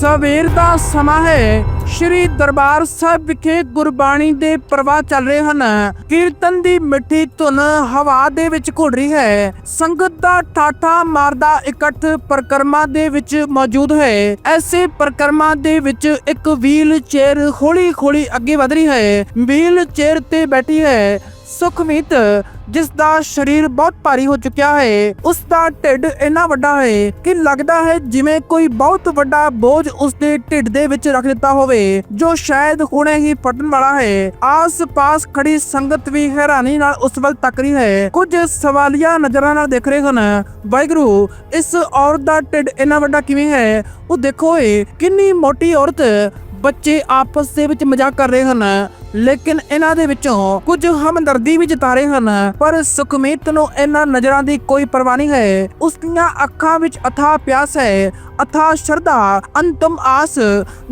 ਸਵੇਰ ਦਾ ਸਮਾਂ ਹੈ। ਸ਼੍ਰੀ ਦਰਬਾਰ ਸਾਹਿਬ ਵਿਖੇ ਗੁਰਬਾਣੀ ਦੇ ਪ੍ਰਵਾਹ ਚੱਲ ਰਹੇ ਹਨ। ਕੀਰਤਨ ਦੀ ਮਿੱਠੀ ਧੁਨ ਹਵਾ ਦੇ ਵਿੱਚ ਘੁਲ ਰਹੀ ਹੈ। ਸੰਗਤ ਦਾ ਠਾਠਾ ਮਾਰਦਾ ਇਕੱਠ ਪ੍ਰਕਰਮਾ ਦੇ ਵਿੱਚ ਮੌਜੂਦ ਹੈ। ਐਸੇ ਪ੍ਰਕਰਮਾ ਦੇ ਵਿੱਚ ਇੱਕ ਵੀਲ ਚੇਅਰ ਹੌਲੀ ਹੌਲੀ ਅੱਗੇ ਵਧ ਰਹੀ ਹੈ। ਵੀਲ ਚੇਅਰ ਤੇ ਬੈਠੀ ਹੈ। ਸੁਖਮੀਤ ਜਿਸ ਦਾ ਸਰੀਰ ਬਹੁਤ ਭਾਰੀ ਹੋ ਚੁੱਕਿਆ ਹੈ, ਉਸ ਦਾ ਢਿੱਡ ਇੰਨਾ ਵੱਡਾ ਹੈ ਕਿ ਲੱਗਦਾ ਹੈ ਜਿਵੇਂ ਕੋਈ ਬਹੁਤ ਵੱਡਾ ਬੋਝ ਉਸ ਦੇ ਢਿੱਡ ਦੇ ਵਿੱਚ ਰੱਖ ਦਿੱਤਾ ਹੋਵੇ, ਜੋ ਸ਼ਾਇਦ ਹੁਣੇ ਹੀ ਫਟਣ ਵਾਲਾ ਹੈ। ਆਸ-ਪਾਸ ਖੜੀ ਸੰਗਤ ਵੀ ਹੈਰਾਨੀ ਨਾਲ ਉਸ ਵੱਲ ਤੱਕ ਰਹੀ ਹੈ। ਕੁਝ ਸਵਾਲੀਆ ਨਜ਼ਰਾਂ ਨਾਲ ਦੇਖ ਰਹੇ ਹਨ। ਵਾਹਿਗੁਰੂ, ਇਸ ਔਰਤ ਦਾ ਢਿੱਡ ਇੰਨਾ ਵੱਡਾ ਕਿਵੇਂ ਹੈ? ਉਹ ਦੇਖੋ ਏ, ਕਿੰਨੀ ਮੋਟੀ ਔਰਤ ਬੱਚੇ ਆਪਸ ਦੇ ਵਿੱਚ ਮਜ਼ਾਕ ਕਰ ਰਹੇ ਹਨ। ਲੇਕਿਨ ਇਹਨਾਂ ਦੇ ਵਿੱਚੋਂ ਕੁਝ ਹਮਦਰਦੀ ਵੀ ਜਤਾ ਰਹੇ ਹਨ, ਪਰ ਸੁਖਮੀਤ ਨੂੰ ਇਹਨਾਂ ਨਜ਼ਰਾਂ ਦੀ ਕੋਈ ਪਰਵਾਹ ਨਹੀਂ ਹੈ। ਉਸ ਦੀਆਂ ਅੱਖਾਂ ਵਿੱਚ ਅਥਾਹ ਪਿਆਸ ਹੈ, ਅਥਾਹ ਸ਼ਰਧਾ, ਅੰਤਮ ਆਸ,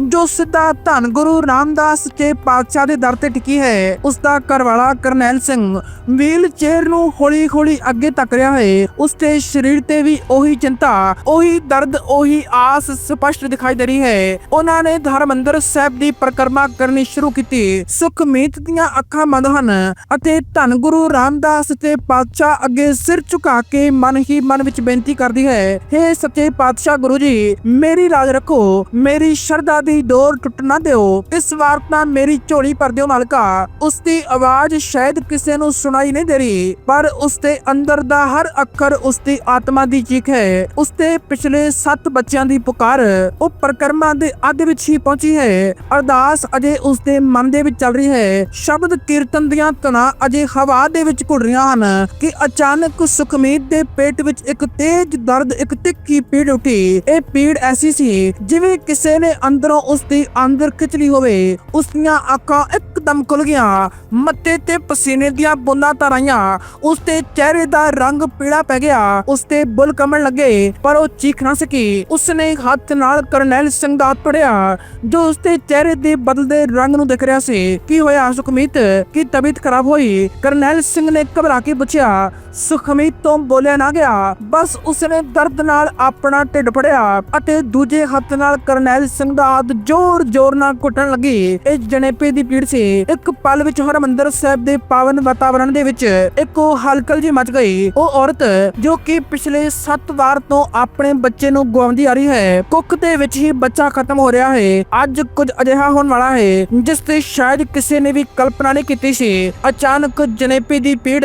ਜੋ ਸਿੱਧਾ ਧੰਨ ਗੁਰੂ ਰਾਮਦਾਸ ਕੇ ਪਾਤਸ਼ਾਹ ਦੇ ਦਰ ਤੇ ਟਿਕੀ ਹੈ। ਉਸ ਦਾ ਘਰਵਾਲਾ ਕਰਨੈਲ ਸਿੰਘ ਵੀਲ ਚੇਅਰ ਨੂੰ ਹੌਲੀ ਹੌਲੀ ਅੱਗੇ ਤੱਕ ਰਿਹਾ ਹੈ। ਉਸ ਦੇ ਸਰੀਰ ਤੇ ਵੀ ਉਹੀ ਚਿੰਤਾ, ਉਹੀ ਦਰਦ, ਉਹੀ ਆਸ ਸਪਸ਼ਟ ਦਿਖਾਈ ਦੇ ਰਹੀ ਹੈ। ਉਹਨਾਂ ਨੇ ਧਰਮੰਦਰ ਸਾਹਿਬ ਦੀ ਪਰਿਕਰਮਾ ਕਰਨੀ ਸ਼ੁਰੂ ਕੀਤੀ। ਸੁਖਮੀਤ ਦੀਆਂ ਅੱਖਾਂ ਬੰਦ ਹਨ ਅਤੇ ਧੰਨ ਗੁਰੂ ਰਾਮਦਾਸ ਤੇ ਪਾਤਸ਼ਾਹ ਅੱਗੇ ਸਿਰ ਝੁਕਾ ਕੇ ਮਨ ਹੀ ਮਨ ਵਿੱਚ ਬੇਨਤੀ ਕਰਦੀ ਹੈ हे ਸੱਚੇ ਪਾਤਸ਼ਾਹ ਗੁਰੂ ਜੀ, ਮੇਰੀ ਰਾਜ ਰੱਖੋ, ਮੇਰੀ ਸ਼ਰਧਾ ਦੀ ਡੋਰ ਟੁੱਟ ਨਾ ਦਿਓ, ਇਸ ਵਾਰ ਤਾਂ ਮੇਰੀ ਝੋਲੀ ਭਰ ਦਿਓ ਮਾਲਕਾ, ਉਸ ਦੀ ਆਵਾਜ਼ ਸ਼ਾਇਦ ਕਿਸੇ ਨੂੰ ਸੁਣਾਈ ਨਹੀਂ ਦੇ ਰਹੀ ਪਰ ਉਸ ਦੇ ਅੰਦਰ ਦਾ ਹਰ ਅੱਖਰ ਉਸ ਦੀ ਆਤਮਾ ਦੀ ਚੀਖ ਹੈ, ਉਸ ਦੇ ਪਿਛਲੇ 7 ਬੱਚਿਆਂ ਦੀ ਪੁਕਾਰ, ਉਹ ਪ੍ਰਕਰਮਾਂ ਦੇ ਅੱਧ ਵਿੱਚ ਹੀ ਪਹੁੰਚੀ ਹੈ, ਅਰਦਾਸ ਅਜੇ ਉਸ ਦੇ ਮਨ ਦੇ ਵਿੱਚ ਚੱਲ ਰਹੀ ਹੈ। ਸ਼ਬਦ ਕੀਰਤਨ ਦੀਆਂ ਤਣਾ ਅਜੇ ਹਵਾ ਦੇ ਵਿੱਚ ਘੁਲ ਰਹੀਆਂ ਹਨ ਕਿ ਅਚਾਨਕ ਸੁਖਮੀਤ ਦੇ ਪੇਟ ਵਿੱਚ ਇੱਕ ਤੇਜ਼ ਦਰਦ, ਇੱਕ ਤਿੱਖੀ ਪੀੜ ਉੱਠੀ। ਇਹ ਪੀੜ ਐਸੀ ਸੀ ਜਿਵੇਂ ਕਿਸੇ ਨੇ ਅੰਦਰੋਂ ਉਸ ਦੀ ਅੰਦਰ ਖਿੱਚ ਲਈ ਹੋਵੇ। ਉਸ ਦੀਆਂ ਅੱਖਾਂ ਇੱਕਦਮ ਖੁੱਲ ਗਈਆਂ। ਮੱਥੇ ਤੇ ਪਸੀਨੇ ਦੀਆਂ ਬੂੰਦਾਂ ਤਰ ਆਈਆਂ ਉਸ ਦੇ ਚਿਹਰੇ ਦਾ ਰੰਗ ਪੀਲਾ ਪੈ ਗਿਆ। ਉਸ ਦੇ ਬੁੱਲ ਕੰਬਣ ਲੱਗੇ, ਪਰ ਉਹ ਚੀਖ ਨਾ ਸਕੀ। ਉਸ ਨੇ ਹੱਥ ਨਾਲ ਕਰਨੈਲ ਸਿੰਘ ਦਾ ਹੱਥ ਫੜਿਆ, ਜੋ ਉਸ ਦੇ ਚਿਹਰੇ ਦੇ ਬਦਲਦੇ ਰੰਗ ਨੂੰ ਦਿਖ ਰਿਹਾ ਸੀ। ਕੀ ਹੋਇਆ ਸੁਖਮੀਤ? ਕੀ ਤਬੀਅਤ ਖਰਾਬ ਹੋਈ? ਕਰਨੈਲ ਸਿੰਘ ਨੇ ਘਬਰਾ ਕੇ ਪੁੱਛਿਆ, ਸੁਖਮੀਤ ਤੋਂ ਬੋਲਿਆ ਨਾ ਗਿਆ। ਬਸ ਉਸਨੇ ਦਰਦ ਨਾਲ ਆਪਣਾ ਢਿੱਡ ਫੜਿਆ ਅਤੇ ਦੂਜੇ ਹੱਥ ਨਾਲ ਕਰਨੈਲ ਸਿੰਘ ਦਾ ਹੱਥ ਜ਼ੋਰ-ਜ਼ੋਰ ਨਾਲ ਘੁੱਟਣ ਲੱਗੀ। ਇਹ ਜਣੇਪੇ ਦੀ ਪੀੜ ਸੀ। ਇੱਕ ਪਲ ਵਿੱਚ ਹਰਮੰਦਰ ਸਾਹਿਬ ਦੇ ਪਾਵਨ ਵਾਤਾਵਰਣ ਦੇ ਵਿੱਚ ਇੱਕ ਹਲਕਲ ਜੀ ਮਚ ਗਈ। ਉਹ ਔਰਤ, ਜੋ ਕਿ ਪਿਛਲੇ 7 ਵਾਰ ਤੋਂ ਆਪਣੇ ਬੱਚੇ ਨੂੰ ਗਵਾਉਂਦੀ ਆ ਰਹੀ ਹੈ, ਕੁੱਖ ਦੇ ਵਿੱਚ ਹੀ ਬੱਚਾ ਖਤਮ ਹੋ ਰਿਹਾ ਹੈ। ਅੱਜ ਕੁਝ ਅਜਿਹਾ ਹੋਣ ਵਾਲਾ ਹੈ, ਜਿਸ ਤੇ ਸ਼ਾਇਦ ਕਿਸੇ ਨੇ ਵੀ ਕਲਪਨਾ ਨਹੀਂ ਕੀਤੀ ਸੀ। ਅਚਾਨਕ ਜਣੇਪੇ ਦੀ ਪੀੜ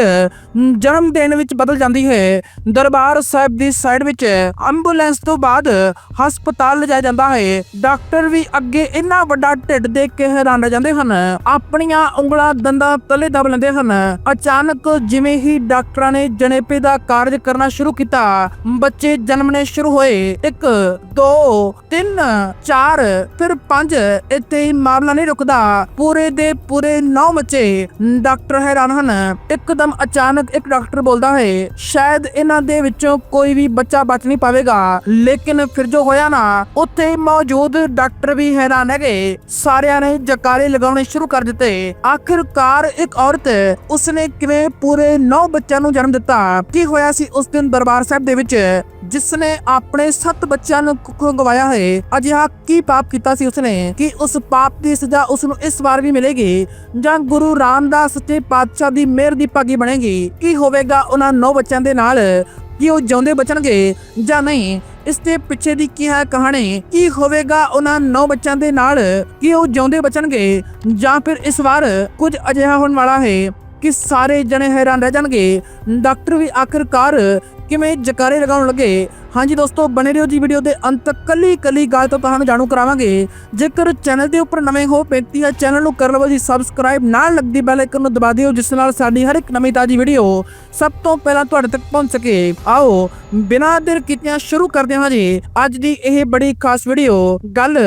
ਜਨਮ ਦੇਣ ਵਿੱਚ ਬਦਲ ਜਾਂਦੀ ਹੈ ਦਰਬਾਰ ਸਾਹਿਬ ਦੀ ਸਾਈਡ ਵਿੱਚ ਐਂਬੂਲੈਂਸ ਤੋਂ ਬਾਅਦ ਹਸਪਤਾਲ ਲਿਜਾਇਆ ਜਾਂਦਾ ਹੈ। ਡਾਕਟਰ ਵੀ ਅੱਗੇ ਇੰਨਾ ਵੱਡਾ ਢਿੱਡ ਦੇਖ ਕੇ ਹੈਰਾਨ ਰਹਿ ਜਾਂਦੇ ਹਨ। ਆਪਣੀਆਂ ਉਂਗਲਾਂ ਦੰਦਾਂ ਤਲੇ ਦਬ ਲੈਂਦੇ ਹਨ। ਅਚਾਨਕ ਜਿਵੇਂ ਹੀ ਡਾਕਟਰਾਂ ਨੇ ਜਣੇਪੇ ਦਾ ਕਾਰਜ ਕਰਨਾ ਸ਼ੁਰੂ ਕੀਤਾ, ਬੱਚੇ ਜਨਮਣੇ ਸ਼ੁਰੂ ਹੋਏ। 1 2 3 4 ਫਿਰ 5 ਇੱਥੇ ਹੀ ਮਾਮਲਾ ਨਹੀਂ ਰੁਕਦਾ। ਪੂਰੇ ਦੇ ਪੂਰੇ 9 ਬੱਚੇ ਡਾਕਟਰ ਹੈਰਾਨ ਹਨ। ਇੱਕਦਮ ਅਚਾਨਕ ਇੱਕ ਡਾਕਟਰ ਬੋਲਦਾ ਹੈ, ਸ਼ਾਇਦ ਇਹਨਾਂ ਦੇ ਵਿੱਚੋਂ ਕੋਈ ਵੀ ਬੱਚਾ ਬਚ ਨਹੀਂ ਪਾਵੇਗਾ। ਲੇਕਿਨ ਫਿਰ ਜੋ ਹੋਇਆ ਨਾ, ਉੱਥੇ ਮੌਜੂਦ ਡਾਕਟਰ ਵੀ ਹੈਰਾਨ ਹੈਗੇ। ਸਾਰਿਆਂ ਨੇ ਜਕਾਰੇ ਲਗਾਉਣੇ ਸ਼ੁਰੂ ਕਰ ਦਿੱਤੇ। ਆਖਿਰਕਾਰ ਇੱਕ ਔਰਤ ਉਸਨੇ ਕਿਵੇਂ ਪੂਰੇ 9 ਬੱਚਿਆਂ ਨੂੰ ਜਨਮ ਦਿੱਤਾ? ਕੀ ਹੋਇਆ ਸੀ ਉਸ ਦਿਨ ਦਰਬਾਰ ਸਾਹਿਬ ਦੇ ਵਿੱਚ ਜਿਸ ਨੇ ਆਪਣੇ 7 ਬੱਚਿਆਂ ਨੂੰ ਕੁੱਖੋਂ ਗਵਾਇਆ ਹੈ? ਅਜਿਹਾ ਕੀ ਪਾਪ ਕੀਤਾ ਸੀ ਉਸਨੇ? ਕਿ ਉਸ ਪਾਪ ਦੀ ਸਜ਼ਾ ਉਸ ਨੂੰ ਇਸ ਵਾਰ ਵੀ ਮਿਲੇਗੀ ਜਾਂ ਗੁਰੂ ਰਾਮਦਾਸ ਸੱਚੇ ਪਾਤਸ਼ਾਹ ਦੀ ਮਿਹਰ ਦੀ ਭਾਗੀ ਬਣੇਗੀ? ਕੀ ਹੋਵੇਗਾ ਉਹਨਾਂ 9 ਬੱਚਿਆਂ ਦੇ ਨਾਲ? ਕੀ ਉਹ ਜਿਉਂਦੇ ਬਚਣਗੇ ਜਾਂ ਨਹੀਂ? ਇਸ ਦੇ ਪਿੱਛੇ ਦੀ ਕੀ ਹੈ ਕਹਾਣੀ? ਕੀ ਹੋਵੇਗਾ ਉਹਨਾਂ 9 ਬੱਚਿਆਂ ਦੇ ਨਾਲ? ਕੀ ਉਹ ਜਿਉਂਦੇ ਬਚਣਗੇ ਜਾਂ ਫਿਰ ਇਸ ਵਾਰ ਕੁਝ ਅਜਿਹਾ ਹੋਣ ਵਾਲਾ ਹੈ ਕਿ ਸਾਰੇ ਜਣੇ ਹੈਰਾਨ ਰਹਿ ਜਾਣਗੇ? ਡਾਕਟਰ ਵੀ ਆਖਿਰਕਾਰ ਕਿਵੇਂ ਜਕਾਰੇ ਲਗਾਉਣ ਲੱਗੇ? ਹਾਂਜੀ ਦੋਸਤੋ, ਬਣੇ ਰਹੋ ਜੀ ਵੀਡੀਓ ਦੇ ਅੰਤ ਤੱਕ। ਕੱਲੀ ਕੱਲੀ ਗੱਲ ਤੋਂ ਤੁਹਾਨੂੰ ਜਾਣੂ ਕਰਾਵਾਂਗੇ। ਜੇਕਰ ਚੈਨਲ ਦੇ ਉੱਪਰ ਨਵੇਂ ਹੋ, ਬੇਨਤੀ ਹੈ ਚੈਨਲ ਨੂੰ ਕਰ ਲਵੋ ਜੀ ਸਬਸਕ੍ਰਾਈਬ ਨਾਲ ਲੱਗਦੀ ਬੈਲ ਆਈਕਨ ਨੂੰ ਦਬਾ ਦਿਓ, ਜਿਸ ਨਾਲ ਸਾਡੀ ਹਰ ਇੱਕ ਨਵੀਂ ਤਾਜੀ ਵੀਡੀਓ ਸਭ ਤੋਂ ਪਹਿਲਾਂ ਤੁਹਾਡੇ ਤੱਕ ਪਹੁੰਚ ਸਕੇ। ਆਓ, ਬਿਨਾਂ ਦੇਰ ਕੀਤਿਆਂ ਸ਼ੁਰੂ ਕਰਦੇ ਹਾਂ ਜੀ। ਅੱਜ ਦੀ ਇਹ ਬੜੀ ਖਾਸ ਵੀਡੀਓ ਗੱਲ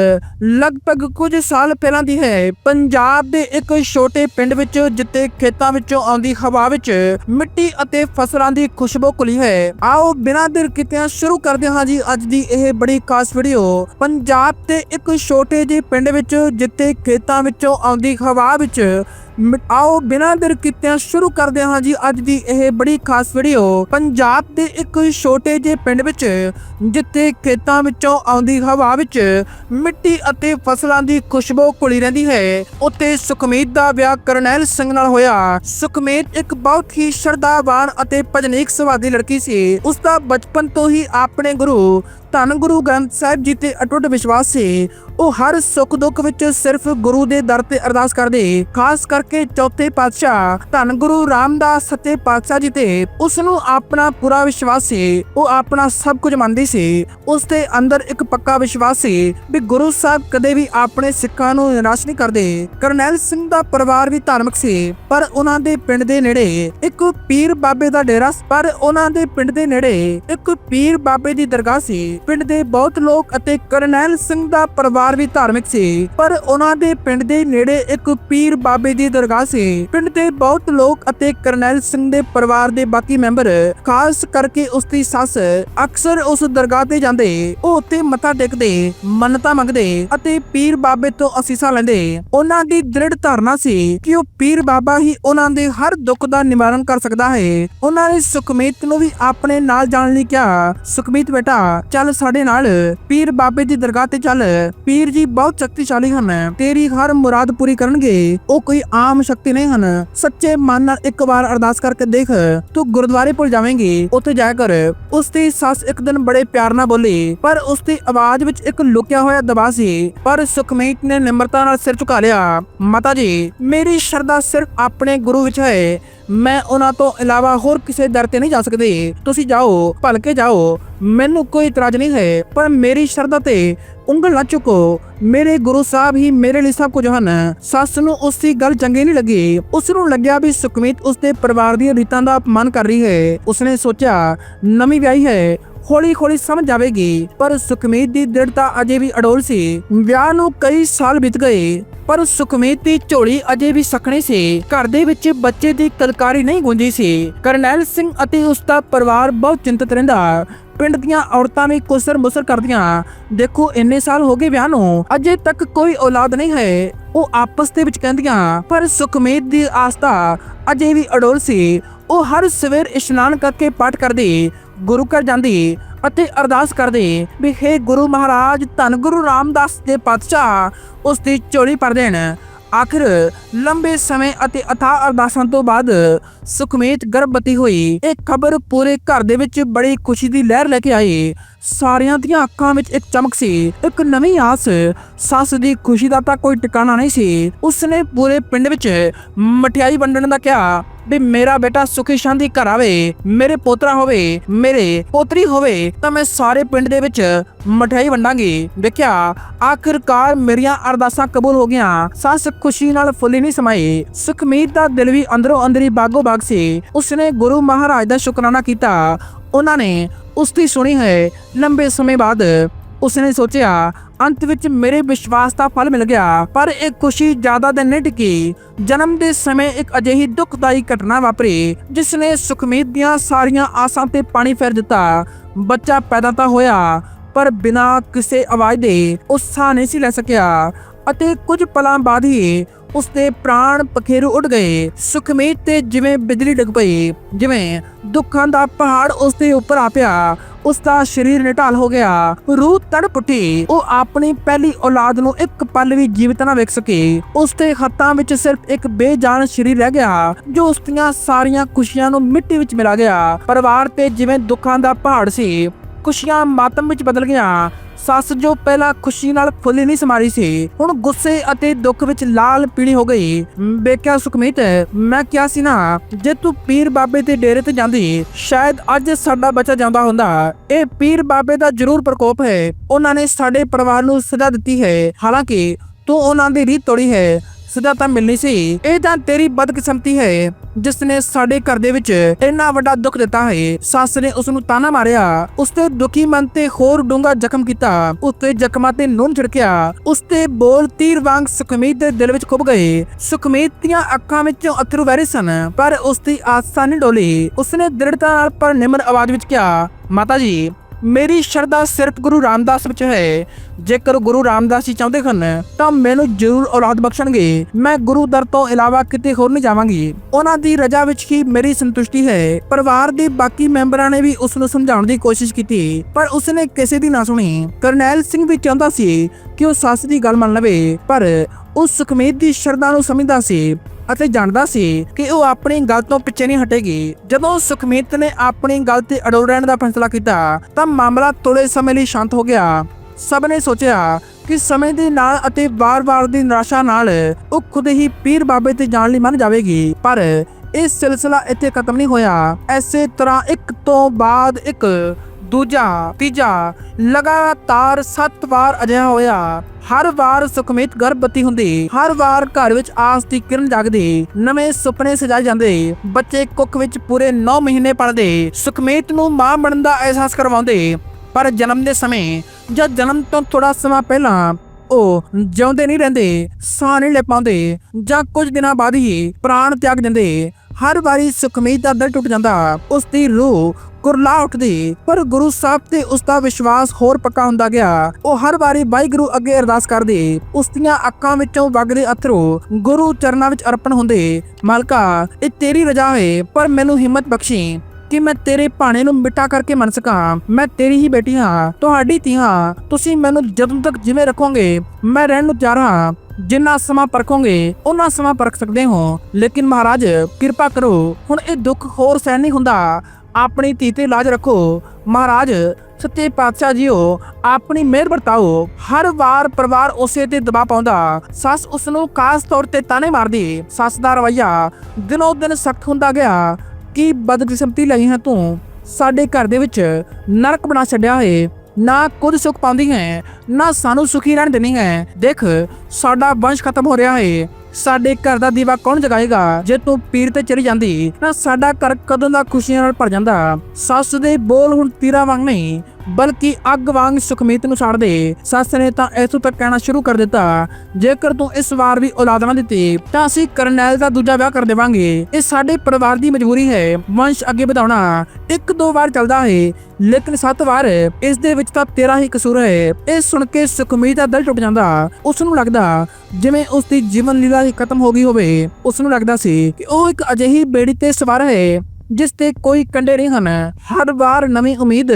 ਲਗਭਗ ਕੁਝ ਸਾਲ ਪਹਿਲਾਂ ਦੀ ਹੈ। ਪੰਜਾਬ ਦੇ ਇੱਕ ਛੋਟੇ ਪਿੰਡ ਵਿੱਚ, ਜਿੱਥੇ ਖੇਤਾਂ ਵਿੱਚੋਂ ਆਉਂਦੀ ਹਵਾ ਵਿੱਚ ਮਿੱਟੀ ਅਤੇ ਫਸਲਾਂ ਦੀ ਖੁਸ਼ਬੂ ਘੁਲੀ ਹੈ। ਆਓ ਬਿਨਾਂ ਦੇਰ ਕੀਤਿਆਂ ਸ਼ੁਰੂ ਕਰਦੇ ਹਾਂ ਜੀ ਅੱਜ ਦੀ ਇਹ ਬੜੀ ਖਾਸ ਵੀਡੀਓ ਪੰਜਾਬ ਦੇ ਇੱਕ ਛੋਟੇ ਜਿਹੇ ਪਿੰਡ ਵਿੱਚ, ਜਿੱਥੇ ਖੇਤਾਂ ਵਿੱਚੋਂ ਆਉਂਦੀ ਹਵਾ ਵਿੱਚ ਆਓ ਬਿਨਾਂ ਦਰ ਕੀਤਿਆਂ ਸ਼ੁਰੂ ਕਰਦੇ ਹਾਂ ਜੀ ਅੱਜ ਦੀ ਇਹ ਬੜੀ ਖਾਸ ਵੀਡੀਓ ਪੰਜਾਬ ਦੇ ਇੱਕ ਛੋਟੇ ਜਿਹੇ ਪਿੰਡ ਵਿੱਚ, ਜਿੱਥੇ ਖੇਤਾਂ ਵਿੱਚੋਂ ਆਉਂਦੀ ਹਵਾ ਵਿੱਚ ਮਿੱਟੀ ਅਤੇ ਫਸਲਾਂ ਦੀ ਖੁਸ਼ਬੂ ਘੁਲੀ ਰਹਿੰਦੀ ਹੈ, ਉੱਥੇ ਸੁਖਮੀਤ ਦਾ ਵਿਆਹ ਕਰਨੈਲ ਸਿੰਘ ਨਾਲ ਹੋਇਆ। ਸੁਖਮੀਤ ਇੱਕ ਬਹੁਤ ਹੀ ਸ਼ਰਧਾਵਾਨ ਅਤੇ ਭਜਨੀਕ ਸੁਭਾਅ ਦੀ ਲੜਕੀ ਸੀ। ਉਸ ਦਾ ਬਚਪਨ ਤੋਂ ਹੀ ਆਪਣੇ ਗੁਰੂ, ਧੰਨ ਗੁਰੂ ਗ੍ਰੰਥ ਸਾਹਿਬ ਜੀ ਤੇ ਅਟੁੱਟ ਵਿਸ਼ਵਾਸ ਸੀ। ਉਹ ਹਰ ਸੁੱਖ ਦੁੱਖ ਵਿੱਚ ਸਿਰਫ ਗੁਰੂ ਦੇ ਦਰ ਤੇ ਅਰਦਾਸ ਕਰਦੇ, ਖਾਸ ਕਰ ਕਰਕੇ ਚੌਥੇ ਪਾਤਸ਼ਾਹ ਧੰਨ ਗੁਰੂ ਰਾਮਦਾਸ ਸੱਚੇ ਪਾਤਸ਼ਾਹ ਜੀ ਤੇ ਉਸ ਨੂੰ ਆਪਣਾ ਪੂਰਾ ਵਿਸ਼ਵਾਸ ਸੀ। ਉਹ ਆਪਣਾ ਸਭ ਕੁਝ ਮੰਨਦੀ ਸੀ। ਉਸ ਦੇ ਅੰਦਰ ਇੱਕ ਪੱਕਾ ਵਿਸ਼ਵਾਸ ਸੀ ਵੀ ਗੁਰੂ ਸਾਹਿਬ ਕਦੇ ਵੀ ਆਪਣੇ ਸਿੱਖਾਂ ਨੂੰ ਨਿਰਾਸ਼ ਨਹੀਂ ਕਰਦੇ। ਕਰਨੈਲ ਸਿੰਘ ਦਾ ਪਰਿਵਾਰ ਵੀ ਧਾਰਮਿਕ ਸੀ, ਪਰ ਉਹਨਾਂ ਦੇ ਪਿੰਡ ਦੇ ਨੇੜੇ ਇੱਕ ਪੀਰ ਬਾਬੇ ਦਾ ਡੇਰਾ ਪਰ ਉਹਨਾਂ ਦੇ ਪਿੰਡ ਦੇ ਨੇੜੇ ਇੱਕ ਪੀਰ ਬਾਬੇ ਦੀ ਦਰਗਾਹ ਸੀ। ਪਿੰਡ ਦੇ ਬਹੁਤ ਲੋਕ ਅਤੇ ਕਰਨੈਲ ਸਿੰਘ ਦਾ ਪਰਿਵਾਰ ਵੀ ਧਾਰਮਿਕ ਸੀ। ਪਰ ਉਹਨਾਂ ਦੇ ਪਿੰਡ ਦੇ ਨੇੜੇ ਇੱਕ ਪੀਰ ਬਾਬੇ ਦੀ ਦਰਗਾਹ ਸੀ। ਪਿੰਡ ਦੇ ਬਹੁਤ ਲੋਕ ਅਤੇ ਕਰਨੈਲ ਸਿੰਘ ਦੇ ਪਰਿਵਾਰ ਦੇ ਬਾਕੀ ਮੈਂਬਰ, ਖਾਸ ਕਰਕੇ ਉਸ ਦੀ ਸੱਸ, ਅਕਸਰ ਉਸ ਦਰਗਾਹ ਤੇ ਜਾਂਦੇ। ਉਹ ਉੱਥੇ ਮੱਥਾ ਟੇਕਦੇ, ਮੰਨਤਾਂ ਮੰਗਦੇ ਅਤੇ ਪੀਰ ਬਾਬੇ ਤੋਂ ਅਸੀਸਾਂ ਲੈਂਦੇ। ਉਹਨਾਂ ਦੀ ਦ੍ਰਿੜ ਧਾਰਨਾ ਸੀ ਕਿ ਉਹ ਪੀਰ ਬਾਬਾ ਹੀ ਉਹਨਾਂ ਦੇ ਹਰ ਦੁੱਖ ਦਾ ਨਿਵਾਰਨ ਕਰ ਸਕਦਾ ਹੈ। ਉਹਨਾਂ ਨੇ ਸੁਖਮੀਤ ਨੂੰ ਵੀ ਆਪਣੇ ਨਾਲ ਜਾਣ ਲਈ ਕਿਹਾ, ਸੁਖਮੀਤ ਬੇਟਾ, ਚੱਲ ਸਾਡੇ ਨਾਲ। ਪੀਰ ਬਾਬੇ ਦੀ ਦਰਗਾਹ ਤੇ ਚੱਲ। ਪੀਰ ਜੀ ਬਹੁਤ ਸ਼ਕਤੀਸ਼ਾਲੀ ਹਨ। ਤੇਰੀ ਹਰ ਮੁਰਾਦ ਪੂਰੀ ਕਰਨਗੇ। ਉਹ ਕੋਈ ਆਮ ਸ਼ਕਤੀ ਨਹੀਂ ਹਨ। ਸੱਚੇ ਮਨ ਨਾਲ ਇੱਕ ਵਾਰ ਅਰਦਾਸ ਕਰਕੇ ਦੇਖ, ਤੂੰ ਗੁਰਦੁਆਰੇ ਭੁੱਲ ਜਾਵੇਂਗੀ। ਉੱਥੇ ਜਾਇਆ ਕਰ। ਉਸ ਦੀ ਸੱਸ ਇੱਕ ਦਿਨ ਬੜੇ ਪਿਆਰ ਨਾਲ ਬੋਲੀ, ਪਰ ਉਸ ਦੀ ਆਵਾਜ਼ ਵਿੱਚ ਇੱਕ ਲੁਕਿਆ ਹੋਇਆ ਦਬਾਅ ਸੀ। ਪਰ ਸੁਖਮੀਤ ਨੇ ਨਿਮਰਤਾ ਨਾਲ ਸਿਰ ਝੁਕਾ ਲਿਆ। ਮਾਤਾ ਜੀ, ਮੇਰੀ ਸ਼ਰਧਾ ਸਿਰਫ ਆਪਣੇ ਗੁਰੂ ਵਿੱਚ ਹੈ। ਮੈਂ ਉਹਨਾਂ ਤੋਂ ਇਲਾਵਾ ਹੋਰ ਕਿਸੇ ਦਰ ਤੇ ਨਹੀਂ ਜਾ ਸਕਦੀ। ਤੁਸੀਂ ਜਾਓ, ਭਲਕੇ ਜਾਓ। ਮੈਨੂੰ ਕੋਈ ਇਤਰਾਜ਼ ਨਹੀਂ ਹੈ, ਪਰ ਮੇਰੀ ਸ਼ਰਧਾ ਤੇ ਉਂਗਲ ਨਾ ਚੁੱਕੋ। ਮੇਰੇ ਗੁਰੂ ਸਾਹਿਬ ਹੀ ਮੇਰੇ ਲਈ ਸਭ ਕੁਝ ਹਨ। ਸੱਸ ਨੂੰ ਉਸ ਦੀ ਗੱਲ ਚੰਗੀ ਨਹੀਂ ਲੱਗੀ। ਉਸ ਨੂੰ ਲੱਗਿਆ ਵੀ ਸੁਖਮੀਤ ਉਸ ਦੇ ਪਰਿਵਾਰ ਦੀਆਂ ਰੀਤਾਂ ਦਾ ਅਪਮਾਨ ਕਰ ਰਹੀ ਹੈ। ਉਸਨੇ ਸੋਚਿਆ, ਨਵੀਂ ਵਿਆਹੀ ਹੈ। ਹੌਲੀ ਹੌਲੀ ਸਮਝ ਜਾਵੇਗੀ। ਪਰ ਸੁਖਮੀਤ ਦੀ ਦ੍ਰਿੜਤਾ ਅਜੇ ਵੀ ਅਡੋਲ ਸੀ। ਵਿਆਹ ਨੂੰ ਕਈ ਸਾਲ ਬੀਤ ਗਏ, ਪਰ ਸੁਖਮੀਤ ਦੀ ਝੋਲੀ ਅਜੇ ਵੀ ਸਖਣੀ ਸੀ। ਘਰ ਦੇ ਵਿੱਚ ਬੱਚੇ ਦੀ ਕਲਕਾਰੀ ਨਹੀਂ ਗੂੰਜੀ ਸੀ। ਕਰਨੈਲ ਸਿੰਘ ਅਤੇ ਉਸ ਦਾ ਪਰਿਵਾਰ ਬਹੁਤ ਚਿੰਤਤ ਰਹਿੰਦਾ। ਪਿੰਡ ਦੀਆਂ ਔਰਤਾਂ ਵੀ ਕੁਸਰ ਮੁਸਰ ਕਰਦੀਆਂ। ਦੇਖੋ, ਇੰਨੇ ਸਾਲ ਹੋ ਗਏ ਵਿਆਹ ਨੂੰ। ਅਜੇ ਤੱਕ ਕੋਈ ਔਲਾਦ ਨਹੀਂ ਹੈ। ਉਹ ਆਪਸ ਦੇ ਵਿੱਚ ਕਹਿੰਦੀਆਂ, ਪਰ ਸੁਖਮੀਤ ਦੀ ਆਸਥਾ ਅਜੇ ਵੀ ਅਡੋਲ ਸੀ। ਉਹ ਹਰ ਸਵੇਰ ਇਸ਼ਨਾਨ ਕਰਕੇ ਪਾਠ ਕਰਦੀ। ਗੁਰੂ ਘਰ ਜਾਂਦੀ ਅਤੇ ਅਰਦਾਸ ਕਰਦੇ ਵੀ ਹੇ ਗੁਰੂ ਮਹਾਰਾਜ, ਧੰਨ ਗੁਰੂ ਰਾਮਦਾਸ ਦੇ ਪਾਤਸ਼ਾਹ, ਉਸ ਦੀ ਝੋਲੀ ਭਰ ਦੇਣ। ਆਖਿਰ ਲੰਬੇ ਸਮੇਂ ਅਤੇ ਅਥਾ ਅਰਦਾਸਾਂ ਤੋਂ ਬਾਅਦ ਸੁਖਮੀਤ ਗਰਭਵਤੀ ਹੋਈ। ਇਹ ਖਬਰ ਪੂਰੇ ਘਰ ਦੇ ਵਿੱਚ ਬੜੀ ਖੁਸ਼ੀ ਦੀ ਲਹਿਰ ਲੈ ਕੇ ਆਈ। ਸਾਰਿਆਂ ਦੀਆਂ ਅੱਖਾਂ ਵਿੱਚ ਇੱਕ ਚਮਕ ਸੀ। ਇੱਕ ਨਵੀਂ ਆਸ। ਸੱਸ ਦੀ ਖੁਸ਼ੀ ਦਾ ਤਾਂ ਕੋਈ ਟਿਕਾਣਾ ਨਹੀਂ ਸੀ। ਉਸਨੇ ਪੂਰੇ ਪਿੰਡ ਵਿੱਚ ਮਠਿਆਈ ਵੰਡਣ ਦਾ ਕਿਹਾ ਵੀ ਮੇਰਾ ਬੇਟਾ ਸੁਖੀ ਸ਼ਾਂਤੀ ਘਰ ਆਵੇ, ਮੇਰੇ ਪੋਤਰਾ ਹੋਵੇ, ਮੇਰੇ ਪੋਤਰੀ ਹੋਵੇ, ਤਾਂ ਮੈਂ ਸਾਰੇ ਪਿੰਡ ਦੇ ਵਿੱਚ ਮਠਿਆਈ ਵੰਡਾਂਗੀ। ਦੇਖਿਆ ਆਖਿਰਕਾਰ ਮੇਰੀਆਂ ਅਰਦਾਸਾਂ ਕਬੂਲ ਹੋ ਗਈਆਂ। ਸੱਸ ਖੁਸ਼ੀ ਨਾਲ ਫੁੱਲੀ ਨਹੀਂ ਸਮਾਈ। ਸੁਖਮੀਤ ਦਾ ਦਿਲ ਵੀ ਅੰਦਰੋਂ ਅੰਦਰੀ ਬਾਗੋ ਬਾਗ ਸੀ। ਉਸਨੇ ਗੁਰੂ ਮਹਾਰਾਜ ਦਾ ਸ਼ੁਕਰਾਨਾ ਕੀਤਾ। ਉਹਨਾਂ ਨੇ ਉਸ ਦੀ ਸੁਣੀ ਹੈ ਲੰਬੇ ਸਮੇਂ ਬਾਅਦ ਉਸਨੇ ਸੋਚਿਆ, ਅੰਤ ਵਿੱਚ ਮੇਰੇ ਵਿਸ਼ਵਾਸ ਦਾ ਫਲ ਮਿਲ ਗਿਆ। ਪਰ ਇਹ ਖੁਸ਼ੀ ਜ਼ਿਆਦਾ ਦਿਨ ਨਹੀਂ ਟਿਕੀ। ਜਨਮ ਦੇ ਸਮੇਂ ਇੱਕ ਅਜਿਹੀ ਦੁਖਦਾਈ ਘਟਨਾ ਵਾਪਰੀ ਜਿਸ ਨੇ ਸੁਖਮੀਤ ਦੀਆਂ ਸਾਰੀਆਂ ਆਸਾਂ ਤੇ ਪਾਣੀ ਫੇਰ ਦਿੱਤਾ। ਬੱਚਾ ਪੈਦਾ ਤਾਂ ਹੋਇਆ, ਪਰ ਬਿਨਾਂ ਕਿਸੇ ਆਵਾਜ਼ ਦੇ ਉਹ ਨਹੀਂ ਸੀ ਲੈ ਸਕਿਆ। ਅਤੇ ਕੁਝ ਪਲਾਂ ਬਾਅਦ ਹੀ ਉਸਦੇ ਪ੍ਰਾਣ ਪਖੇਰੂ ਉੱਡ ਗਏ। ਸੁਖਮੀਤ ਤੇ ਜਿਵੇਂ ਬਿਜਲੀ ਡਿੱਗ ਪਈ, ਜਿਵੇਂ ਦੁੱਖਾਂ ਦਾ ਪਹਾੜ ਉਸਦੇ ਉੱਪਰ ਆ ਪਿਆ, ਉਸਦਾ ਸਰੀਰ ਨਿਟਾਲ ਹੋ ਗਿਆ। ਰੂਹ ਤੜਪ ਉੱਠੀ ਉਹ ਆਪਣੀ ਪਹਿਲੀ ਔਲਾਦ ਨੂੰ ਇੱਕ ਪਲ ਵੀ ਜੀਵਤ ਨਾ ਵੇਖ ਸਕੀ। ਉਸਦੇ ਹੱਥਾਂ ਵਿੱਚ ਸਿਰਫ ਇੱਕ ਬੇਜਾਨ ਸਰੀਰ ਰਹਿ ਗਿਆ, ਜੋ ਉਸਦੀਆਂ ਸਾਰੀਆਂ ਖੁਸ਼ੀਆਂ ਨੂੰ ਮਿੱਟੀ ਵਿੱਚ ਮਿਲਾ ਗਿਆ। ਪਰਿਵਾਰ ਤੇ ਜਿਵੇਂ ਦੁੱਖਾਂ ਦਾ ਪਹਾੜ ਸੀ, ਖੁਸ਼ੀਆਂ ਮਾਤਮ ਵਿੱਚ ਬਦਲ ਗਿਆ। ਸੱਸ ਜੋ ਪਹਿਲਾਂ ਖੁਸ਼ੀ ਨਾਲ ਫੁੱਲੀ ਨਹੀਂ ਸਮਾਰੀ ਸੀ, ਹੁਣ ਗੁੱਸੇ ਅਤੇ ਦੁੱਖ ਵਿੱਚ ਲਾਲ ਪੀਲੀ ਹੋ ਗਈ। ਵੇਖਿਆ ਸੁਖਮੀਤ, ਮੈਂ ਕਿਹਾ ਸੀ ਨਾ, ਜੇ ਤੂੰ ਪੀਰ ਬਾਬੇ ਦੇ ਡੇਰੇ ਤੇ ਜਾਂਦੀ, ਸ਼ਾਇਦ ਅੱਜ ਸਾਡਾ ਬੱਚਾ ਜਾਂਦਾ ਹੁੰਦਾ। ਇਹ ਪੀਰ ਬਾਬੇ ਦਾ ਜ਼ਰੂਰ ਪ੍ਰਕੋਪ ਹੈ। ਉਹਨਾਂ ਨੇ ਸਾਡੇ ਪਰਿਵਾਰ ਨੂੰ ਸਜ਼ਾ ਦਿੱਤੀ ਹੈ। ਹਾਲਾਂਕਿ, ਤੂੰ ਉਹਨਾਂ ਦੀ ਰੀਤ ਤੋੜੀ ਹੈ। ਸਜ਼ਾ ਮਿਲਣੀ ਸੀ। ਇਹ ਤਾਂ ਤੇਰੀ ਬਦਕਿਸਮਤੀ ਹੈ ਜਿਸ ਨੇ ਸਾਡੇ ਘਰ ਦੇ ਵਿੱਚ ਇੰਨਾ ਵੱਡਾ ਦੁੱਖ ਦਿੱਤਾ ਹੈ। ਸੱਸ ਨੇ ਉਸ ਨੂੰ ਤਾਨਾ ਮਾਰਿਆ ਉਸ ਤੇ ਦੁਖੀ ਮਨ ਤੇ ਹੋਰ ਡੂੰਗਾ ਜ਼ਖਮ ਕੀਤਾ ਉਸ ਤੇ ਜ਼ਖਮਾਂ ਤੇ ਨੂਨ ਛਿੜਕਿਆ ਉਸ ਤੇ ਬੋਲ ਤੀਰ ਵਾਂਗ ਸੁਖਮੀਤ ਦੇ ਦਿਲ ਵਿੱਚ ਖੁੱਭ ਗਏ। ਸੁਖਮੀਤ ਦੀਆਂ ਅੱਖਾਂ ਵਿੱਚੋਂ ਅਥਰੂ ਵਹਿ ਰਹੇ ਸਨ, ਪਰ ਉਸ ਦੀ ਆਸਾ ਨਹੀਂ ਡੋਲੀ ਉਸਨੇ ਦ੍ਰਿੜਤਾ ਨਾਲ ਪਰ ਨਿਮਰ ਆਵਾਜ਼ ਵਿੱਚ ਕਿਹਾ, ਮਾਤਾ ਜੀ ਮੇਰੀ ਸ਼ਰਧਾ ਸਿਰਫ ਗੁਰੂ ਰਾਮਦਾਸ ਵਿੱਚ ਹੈ। ਜੇਕਰ ਗੁਰੂ ਰਾਮਦਾਸ ਜੀ ਚਾਹੁੰਦੇ ਹਨ, ਤਾਂ ਮੈਨੂੰ ਜ਼ਰੂਰ ਔਲਾਦ ਬਖਸ਼ਣਗੇ। ਮੈਂ ਗੁਰੂ ਦਰ ਤੋਂ ਇਲਾਵਾ ਕਿਤੇ ਹੋਰ ਨਹੀਂ ਜਾਵਾਂਗੀ। ਉਹਨਾਂ ਦੀ ਰਜ਼ਾ ਵਿੱਚ ਹੀ ਮੇਰੀ ਸੰਤੁਸ਼ਟੀ ਹੈ। ਪਰਿਵਾਰ ਦੇ ਬਾਕੀ ਮੈਂਬਰਾਂ ਨੇ ਵੀ ਉਸ ਨੂੰ ਸਮਝਾਉਣ ਦੀ ਕੋਸ਼ਿਸ਼ ਕੀਤੀ, ਪਰ ਉਸਨੇ ਕਿਸੇ ਦੀ ਨਾ ਸੁਣੀ। ਕਰਨੈਲ ਸਿੰਘ ਵੀ ਚਾਹੁੰਦਾ ਸੀ ਕਿ ਉਹ ਸੱਸ ਦੀ ਗੱਲ ਮੰਨ ਲਵੇ, ਪਰ ਉਸ ਸੁਖਮੀਤ ਦੀ ਸ਼ਰਧਾ ਨੂੰ ਸਮਝਦਾ ਸੀ। ਅਤੇ ਜਾਣਦਾ ਸੀ ਕਿ ਉਹ ਆਪਣੀ ਗੱਲ ਤੋਂ ਪਿੱਛੇ ਨਹੀਂ ਹਟੇਗੀ। ਜਦੋਂ ਸੁਖਮੀਤ ਨੇ ਆਪਣੀ ਗੱਲ ਤੇ ਅੜੋਲ ਰਹਿਣ ਦਾ ਫੈਸਲਾ ਕੀਤਾ, ਤਾਂ ਮਾਮਲਾ ਥੋੜੇ ਸਮੇਂ ਲਈ ਸ਼ਾਂਤ ਹੋ ਗਿਆ। ਸਭ ਨੇ ਸੋਚਿਆ ਕਿ ਸਮੇਂ ਦੇ ਨਾਲ ਅਤੇ ਵਾਰ-ਵਾਰ ਦੀ ਨਿਰਾਸ਼ਾ ਨਾਲ ਉਹ ਖੁਦ ਹੀ ਪੀਰ ਬਾਬੇ ਤੇ ਜਾਣ ਲਈ ਮੰਨ ਜਾਵੇਗੀ। ਪਰ ਇਹ ਸਿਲਸਿਲਾ ਇੱਥੇ ਖਤਮ ਨਹੀਂ ਹੋਇਆ। ਐਸੇ ਤਰ੍ਹਾਂ ਇੱਕ ਤੋਂ ਬਾਅਦ ਇੱਕ ਦੂਜਾ, ਤੀਜਾ, ਲਗਾਤਾਰ 7 ਵਾਰ ਅਜਿਹਾ ਹੋਇਆ। ਹਰ ਵਾਰ ਸੁਖਮੀਤ ਗਰਭਵਤੀ ਹੁੰਦੀ, ਹਰ ਵਾਰ ਘਰ ਵਿੱਚ ਆਸ ਦੀ ਕਿਰਨ ਜਾਗਦੀ, ਨਵੇਂ ਸੁਪਨੇ ਸਜਾਏ ਜਾਂਦੇ। ਬੱਚੇ ਕੁੱਖ ਵਿੱਚ ਪੂਰੇ 9 ਮਹੀਨੇ ਪੜਦੇ ਸੁਖਮੀਤ ਨੂੰ ਮਾਂ ਬਣਨ ਦਾ ਅਹਿਸਾਸ ਕਰਵਾਉਂਦੇ। ਪਰ ਜਨਮ ਦੇ ਸਮੇਂ ਜਾਂ ਜਨਮ ਤੋਂ ਥੋੜਾ ਸਮਾਂ ਪਹਿਲਾਂ ਉਹ ਜਿਉਂਦੇ ਨਹੀਂ ਰਹਿੰਦੇ, ਸਾਹ ਨਹੀਂ ਲੈ ਪਾਉਂਦੇ, ਜਾਂ ਕੁਝ ਦਿਨਾਂ ਬਾਅਦ ਹੀ ਪ੍ਰਾਣ ਤਿਆਗ ਦਿੰਦੇ, ਹਰ ਵਾਰੀ ਸੁਖਮੀਤ ਦਾ ਦਿਲ ਟੁੱਟ ਜਾਂਦਾ। ਉਸ ਦੀ ਰੂਹ ਕੁਰਲਾ ਉੱਠਦੀ ਪਰ ਗੁਰੂ ਸਾਹਿਬ ਤੇ ਉਸ ਦਾ ਵਿਸ਼ਵਾਸ ਹੋਰ ਪੱਕਾ ਹੁੰਦਾ ਗਿਆ। ਉਹ ਹਰ ਵਾਰੀ ਵਾਹਿਗੁਰੂ ਅੱਗੇ ਅਰਦਾਸ ਕਰਦੀ, ਉਸ ਦੀਆਂ ਅੱਖਾਂ ਵਿੱਚੋਂ ਵਗਦੇ ਅਥਰੂ ਗੁਰੂ ਚਰਨਾਂ ਵਿੱਚ ਅਰਪਣ ਹੁੰਦੇ, ਮਾਲਕਾ, ਇਹ ਤੇਰੀ ਰਜ਼ਾ ਹੈ ਪਰ ਮੈਨੂੰ ਹਿੰਮਤ ਬਖਸ਼ੀ ਕਿ ਮੈਂ ਤੇਰੇ ਭਾਣੇ ਨੂੰ ਮਿਟਾ ਕਰਕੇ ਮੰਨ ਸਕਾਂ। ਮੈਂ ਤੇਰੀ ਹੀ ਬੇਟੀ ਹਾਂ, ਤੁਹਾਡੀ ਧੀ ਤੁਸੀਂ ਮੈਨੂੰ ਜਦੋਂ ਤੱਕ ਜਿਵੇਂ ਰੱਖੋਗੇ, ਮੈਂ ਰਹਿਣ ਨੂੰ ਤਿਆਰ ਹਾਂ। ਜਿੰਨਾ ਸਮਾਂ ਪਰਖੋਗੇ ਉਹਨਾਂ ਸਮਾਂ ਪਰਖ ਸਕਦੇ ਹੋ। ਲੇਕਿਨ ਮਹਾਰਾਜ, ਕਿਰਪਾ ਕਰੋ, ਹੁਣ ਇਹ ਦੁੱਖ ਹੋਰ ਸਹਿ ਨਹੀਂ ਹੁੰਦਾ। ਆਪਣੀ ਧੀ ਤੇ ਲਾਜ ਰੱਖੋ। ਮਹਾਰਾਜ, ਸੱਚੇ ਪਾਤਸ਼ਾਹ ਜੀਓ, ਆਪਣੀ ਮਿਹਰ ਵਰਤਾਓ। ਹਰ ਵਾਰ ਪਰਿਵਾਰ ਉਸੇ ਤੇ ਦਬਾਅ ਪਾਉਂਦਾ। ਸੱਸ ਉਸ ਨੂੰ ਖਾਸ ਤੌਰ ਤੇ ਤਾਨੇ ਮਾਰਦੀ। ਸੱਸ ਦਾ ਰਵਈਆ ਦਿਨੋਂ ਦਿਨ ਸਖਤ ਹੁੰਦਾ ਗਿਆ। ਕਿ ਬਦਕਿਸਮਤੀ ਲਈ ਹੈ ਤੂੰ? ਸਾਡੇ ਘਰ ਦੇ ਵਿੱਚ ਨਰਕ ਬਣਾ ਛੱਡਿਆ ਹੈ ਨਾ ਕੁਝ ਸੁੱਖ ਪਾਉਂਦੀ ਹੈ, ਨਾ ਸਾਨੂੰ ਸੁਖੀ ਰਹਿਣ ਦੇਣੀ ਹੈ। ਦੇਖ, ਸਾਡਾ ਵੰਸ਼ ਖਤਮ ਹੋ ਰਿਹਾ ਹੈ ਸਾਡੇ ਘਰ ਦਾ ਦੀਵਾ ਕੌਣ ਜਗਾਏਗਾ? ਜੇ ਤੂੰ ਪੀਰ ਤੇ ਚੜੀ ਜਾਂਦੀ, ਤਾਂ ਸਾਡਾ ਘਰ ਕਦੋਂ ਦਾ ਖੁਸ਼ੀਆਂ ਨਾਲ ਭਰ ਜਾਂਦਾ? ਸੱਸ ਦੇ ਬੋਲ ਹੁਣ ਤੀਰਾ ਵਾਂਗ ਨਹੀਂ ਬਲਕਿ ਅੱਗ ਵਾਂਗ ਸੁਖਮੀਤ ਨੂੰ ਛੱਡ ਦੇ ਸੱਸ ਨੇ ਤਾਂ ਇਥੋਂ ਤੱਕ ਕਹਿਣਾ ਸ਼ੁਰੂ ਕਰ ਦਿੱਤਾ, ਜੇਕਰ ਤੂੰ ਇਸ ਵਾਰ ਵੀ ਔਲਾਦ ਨਾ ਦਿੱਤੀ, ਤਾਂ ਅਸੀਂ ਕਰਨੈਲ ਦਾ ਦੂਜਾ ਵਿਆਹ ਕਰ ਦੇਵਾਂਗੇ। ਇਹ ਸਾਡੇ ਪਰਿਵਾਰ ਦੀ ਮਜਬੂਰੀ ਹੈ, ਵੰਸ਼ ਅੱਗੇ ਵਧਾਉਣਾ। ਇੱਕ ਦੋ ਵਾਰ ਚੱਲਦਾ ਹੈ, ਲੇਕਿਨ ਸੱਤ ਵਾਰ, ਇਸ ਦੇ ਵਿੱਚ ਤਾਂ ਤੇਰਾ ਹੀ ਕਸੂਰ ਹੈ। ਇਹ ਸੁਣ ਕੇ ਸੁਖਮੀਤ ਦਾ ਦਿਲ ਟੁੱਟ ਜਾਂਦਾ। ਉਸ ਨੂੰ ਲੱਗਦਾ, ਜਿਵੇਂ ਉਸ ਦੀ ਜੀਵਨ ਲੀਲਾ ਹੀ ਖਤਮ ਹੋ ਗਈ ਹੋਵੇ। ਉਸ ਨੂੰ ਲੱਗਦਾ ਸੀ ਕਿ ਉਹ ਇੱਕ ਅਜਿਹੀ ਬੇੜੀ ਤੇ ਸਵਾਰ ਹੈ। ਜਿਸ ਤੇ ਕੋਈ ਕੰਡੇ ਨਹੀਂ ਹਨ। ਹਰ ਵਾਰ ਨਵੀਂ ਉਮੀਦ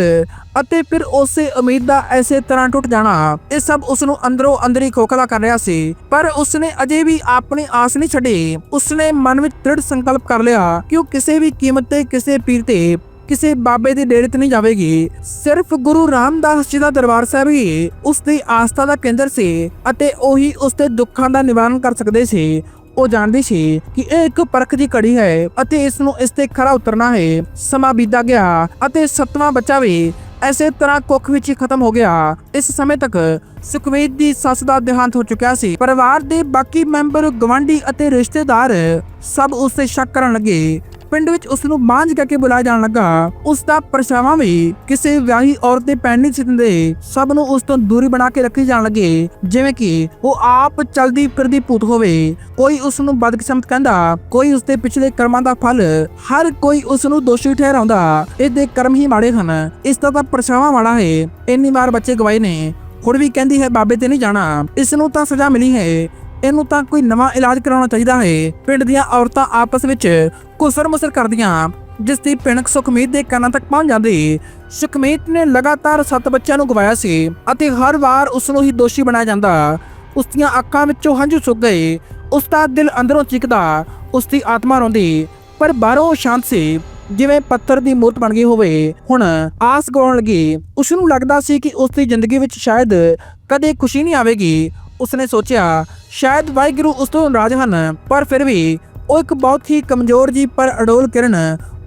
ਅਤੇ ਫਿਰ ਉਸੇ ਉਮੀਦ ਦਾ ਐਸੇ ਤਰ੍ਹਾਂ ਟੁੱਟ ਜਾਣਾ। ਇਹ ਸਭ ਉਸ ਨੂੰ ਅੰਦਰੋਂ ਅੰਦਰੀ ਖੋਖਲਾ ਕਰ ਰਿਹਾ ਸੀ। ਪਰ ਉਸਨੇ ਅਜੇ ਵੀ ਆਪਣੀ ਆਸ ਨਹੀਂ ਛੱਡੀ। ਉਸਨੇ ਮਨ ਵਿੱਚ ਦ੍ਰਿੜ ਸੰਕਲਪ ਕਰ ਲਿਆ ਕਿ ਉਹ ਕਿਸੇ ਵੀ ਕੀਮਤ ਤੇ, ਕਿਸੇ ਪੀਰ ਤੇ, ਕਿਸੇ ਬਾਬੇ ਦੇ ਡੇਰੇ ਤੇ ਨਹੀਂ ਜਾਵੇਗੀ। ਸਿਰਫ ਗੁਰੂ ਰਾਮਦਾਸ ਜੀ ਦਾ ਦਰਬਾਰ ਸਾਹਿਬ ਹੀ ਉਸ ਦੀ ਆਸਥਾ ਦਾ ਕੇਂਦਰ ਸੀ ਅਤੇ ਉਹੀ ਉਸ ਦੇ ਦੁੱਖਾਂ ਦਾ ਨਿਵਾਰਨ ਕਰ ਸਕਦੇ ਸੀ। ਉਹ ਜਾਣਦੀ ਸੀ ਕਿ ਇਹ ਇੱਕ ਪਰਖ ਦੀ ਕੜੀ ਹੈ ਅਤੇ ਇਸ ਨੂੰ ਇਸ ਤੇ ਖਰਾ ਉਤਰਨਾ ਹੈ। ਸਮਾਂ ਬੀਤਾ ਗਿਆ ਅਤੇ ਸੱਤਵਾਂ ਬੱਚਾ ਵੀ ਐਸੇ ਤਰ੍ਹਾਂ ਕੁੱਖ ਵਿੱਚ ਹੀ ਖਤਮ ਹੋ ਗਿਆ। ਇਸ ਸਮੇਂ ਤੱਕ ਸੁਖਮੀਤ ਦੀ ਸੱਸ ਦਾ ਦੇਹਾਂਤ ਹੋ ਚੁੱਕਿਆ ਸੀ। ਪਰਿਵਾਰ ਦੇ ਬਾਕੀ ਮੈਂਬਰ ਗਵਾਂਢੀ ਅਤੇ ਰਿਸ਼ਤੇਦਾਰ ਸਭ ਉਸ ਤੇ ਸ਼ੱਕ ਕਰਨ ਲੱਗੇ। ਪਿੰਡ ਵਿੱਚ ਉਸ ਨੂੰ ਮਾਂਝ ਕਰਕੇ ਬੁਲਾਇਆ ਜਾਣ ਲੱਗਾ। ਉਸ ਦਾ ਪਰਛਾਵਾਂ ਵੀ ਕਿਸੇ ਵਿਆਹੀ ਔਰਤ ਦੇ ਪੈਣ ਨਹੀਂ ਸੀ ਸਭ ਨੂੰ ਉਸ ਤੋਂ ਦੂਰੀ ਬਣਾ ਕੇ ਰੱਖੀ ਜਾਣ ਲੱਗੇ। ਜਿਵੇਂ ਕਿ ਉਹ ਆਪ ਚਲਦੀ ਫਿਰਦੀ ਭੂਤ ਹੋਵੇ। ਕੋਈ ਉਸ ਨੂੰ ਬਦਕਿਸਮਤ ਕਹਿੰਦਾ, ਕੋਈ ਉਸ ਦੇ ਪਿਛਲੇ ਕਰਮਾਂ ਦਾ ਫਲ, ਹਰ ਕੋਈ ਉਸ ਨੂੰ ਦੋਸ਼ੀ ਠਹਿਰਾਉਂਦਾ। ਇਹਦੇ ਕਰਮ ਹੀ ਮਾੜੇ ਹਨ। ਇਸ ਦਾ ਤਾਂ ਪਰਛਾਵਾਂ ਮਾੜਾ ਹੈ। ਇੰਨੀ ਵਾਰ ਬੱਚੇ ਗਵਾਏ ਨੇ। ਹੁਣ ਵੀ ਕਹਿੰਦੀ ਹੈ, ਬਾਬੇ ਤੇ ਨਹੀਂ ਜਾਣਾ। ਇਸ ਨੂੰ ਤਾਂ ਸਜ਼ਾ ਮਿਲੀ ਹੈ। ਇਹਨੂੰ ਤਾਂ ਕੋਈ ਨਵਾਂ ਇਲਾਜ ਕਰਾਉਣਾ ਚਾਹੀਦਾ ਹੈ। ਪਿੰਡ ਦੀਆਂ ਔਰਤਾਂ ਆਪਸ ਵਿੱਚ ਕੁਸਰ ਮੁਸਰ ਕਰਦੀਆਂ, ਜਿਸ ਦੀ ਭਿਣਕ ਸੁਖਮੀਤ ਦੇ ਕੰਨਾਂ ਤੱਕ ਪਹੁੰਚ ਜਾਂਦੀ। ਸੁਖਮੀਤ ਨੇ ਲਗਾਤਾਰ ਸੱਤ ਬੱਚਿਆਂ ਨੂੰ ਗਵਾਇਆ ਸੀ ਅਤੇ ਹਰ ਵਾਰ ਉਸ ਨੂੰ ਹੀ ਦੋਸ਼ੀ ਬਣਾਇਆ ਜਾਂਦਾ। ਉਸ ਦੀਆਂ ਅੱਖਾਂ ਵਿੱਚੋਂ ਹੰਝੂ ਸੁੱਕ ਗਏ। ਉਸ ਦਾ ਦਿਲ ਅੰਦਰੋਂ ਚੀਕਦਾ, ਉਸ ਦੀ ਆਤਮਾ ਰੋਂਦੀ। ਪਰ ਬਾਹਰੋਂ ਸ਼ਾਂਤ ਸੀ, ਜਿਵੇਂ ਪੱਥਰ ਦੀ ਮੂਰਤ ਬਣ ਗਈ ਹੋਵੇ। ਹੁਣ ਆਸ ਗਵਾਉਣ ਲੱਗੀ। ਉਸ ਨੂੰ ਲੱਗਦਾ ਸੀ ਕਿ ਉਸ ਦੀ ਜ਼ਿੰਦਗੀ ਵਿੱਚ ਸ਼ਾਇਦ ਕਦੇ ਖੁਸ਼ੀ ਨਹੀਂ ਆਵੇਗੀ। ਉਸਨੇ ਸੋਚਿਆ, ਸ਼ਾਇਦ ਵਾਹਿਗੁਰੂ ਉਸ ਤੋਂ ਨਾਰਾਜ਼ ਹਨ, ਪਰ ਫਿਰ ਵੀ ਉਹ ਇੱਕ ਬਹੁਤ ਹੀ ਕਮਜ਼ੋਰ ਜੀ ਪਰ ਅਡੋਲ ਕਿਰਨ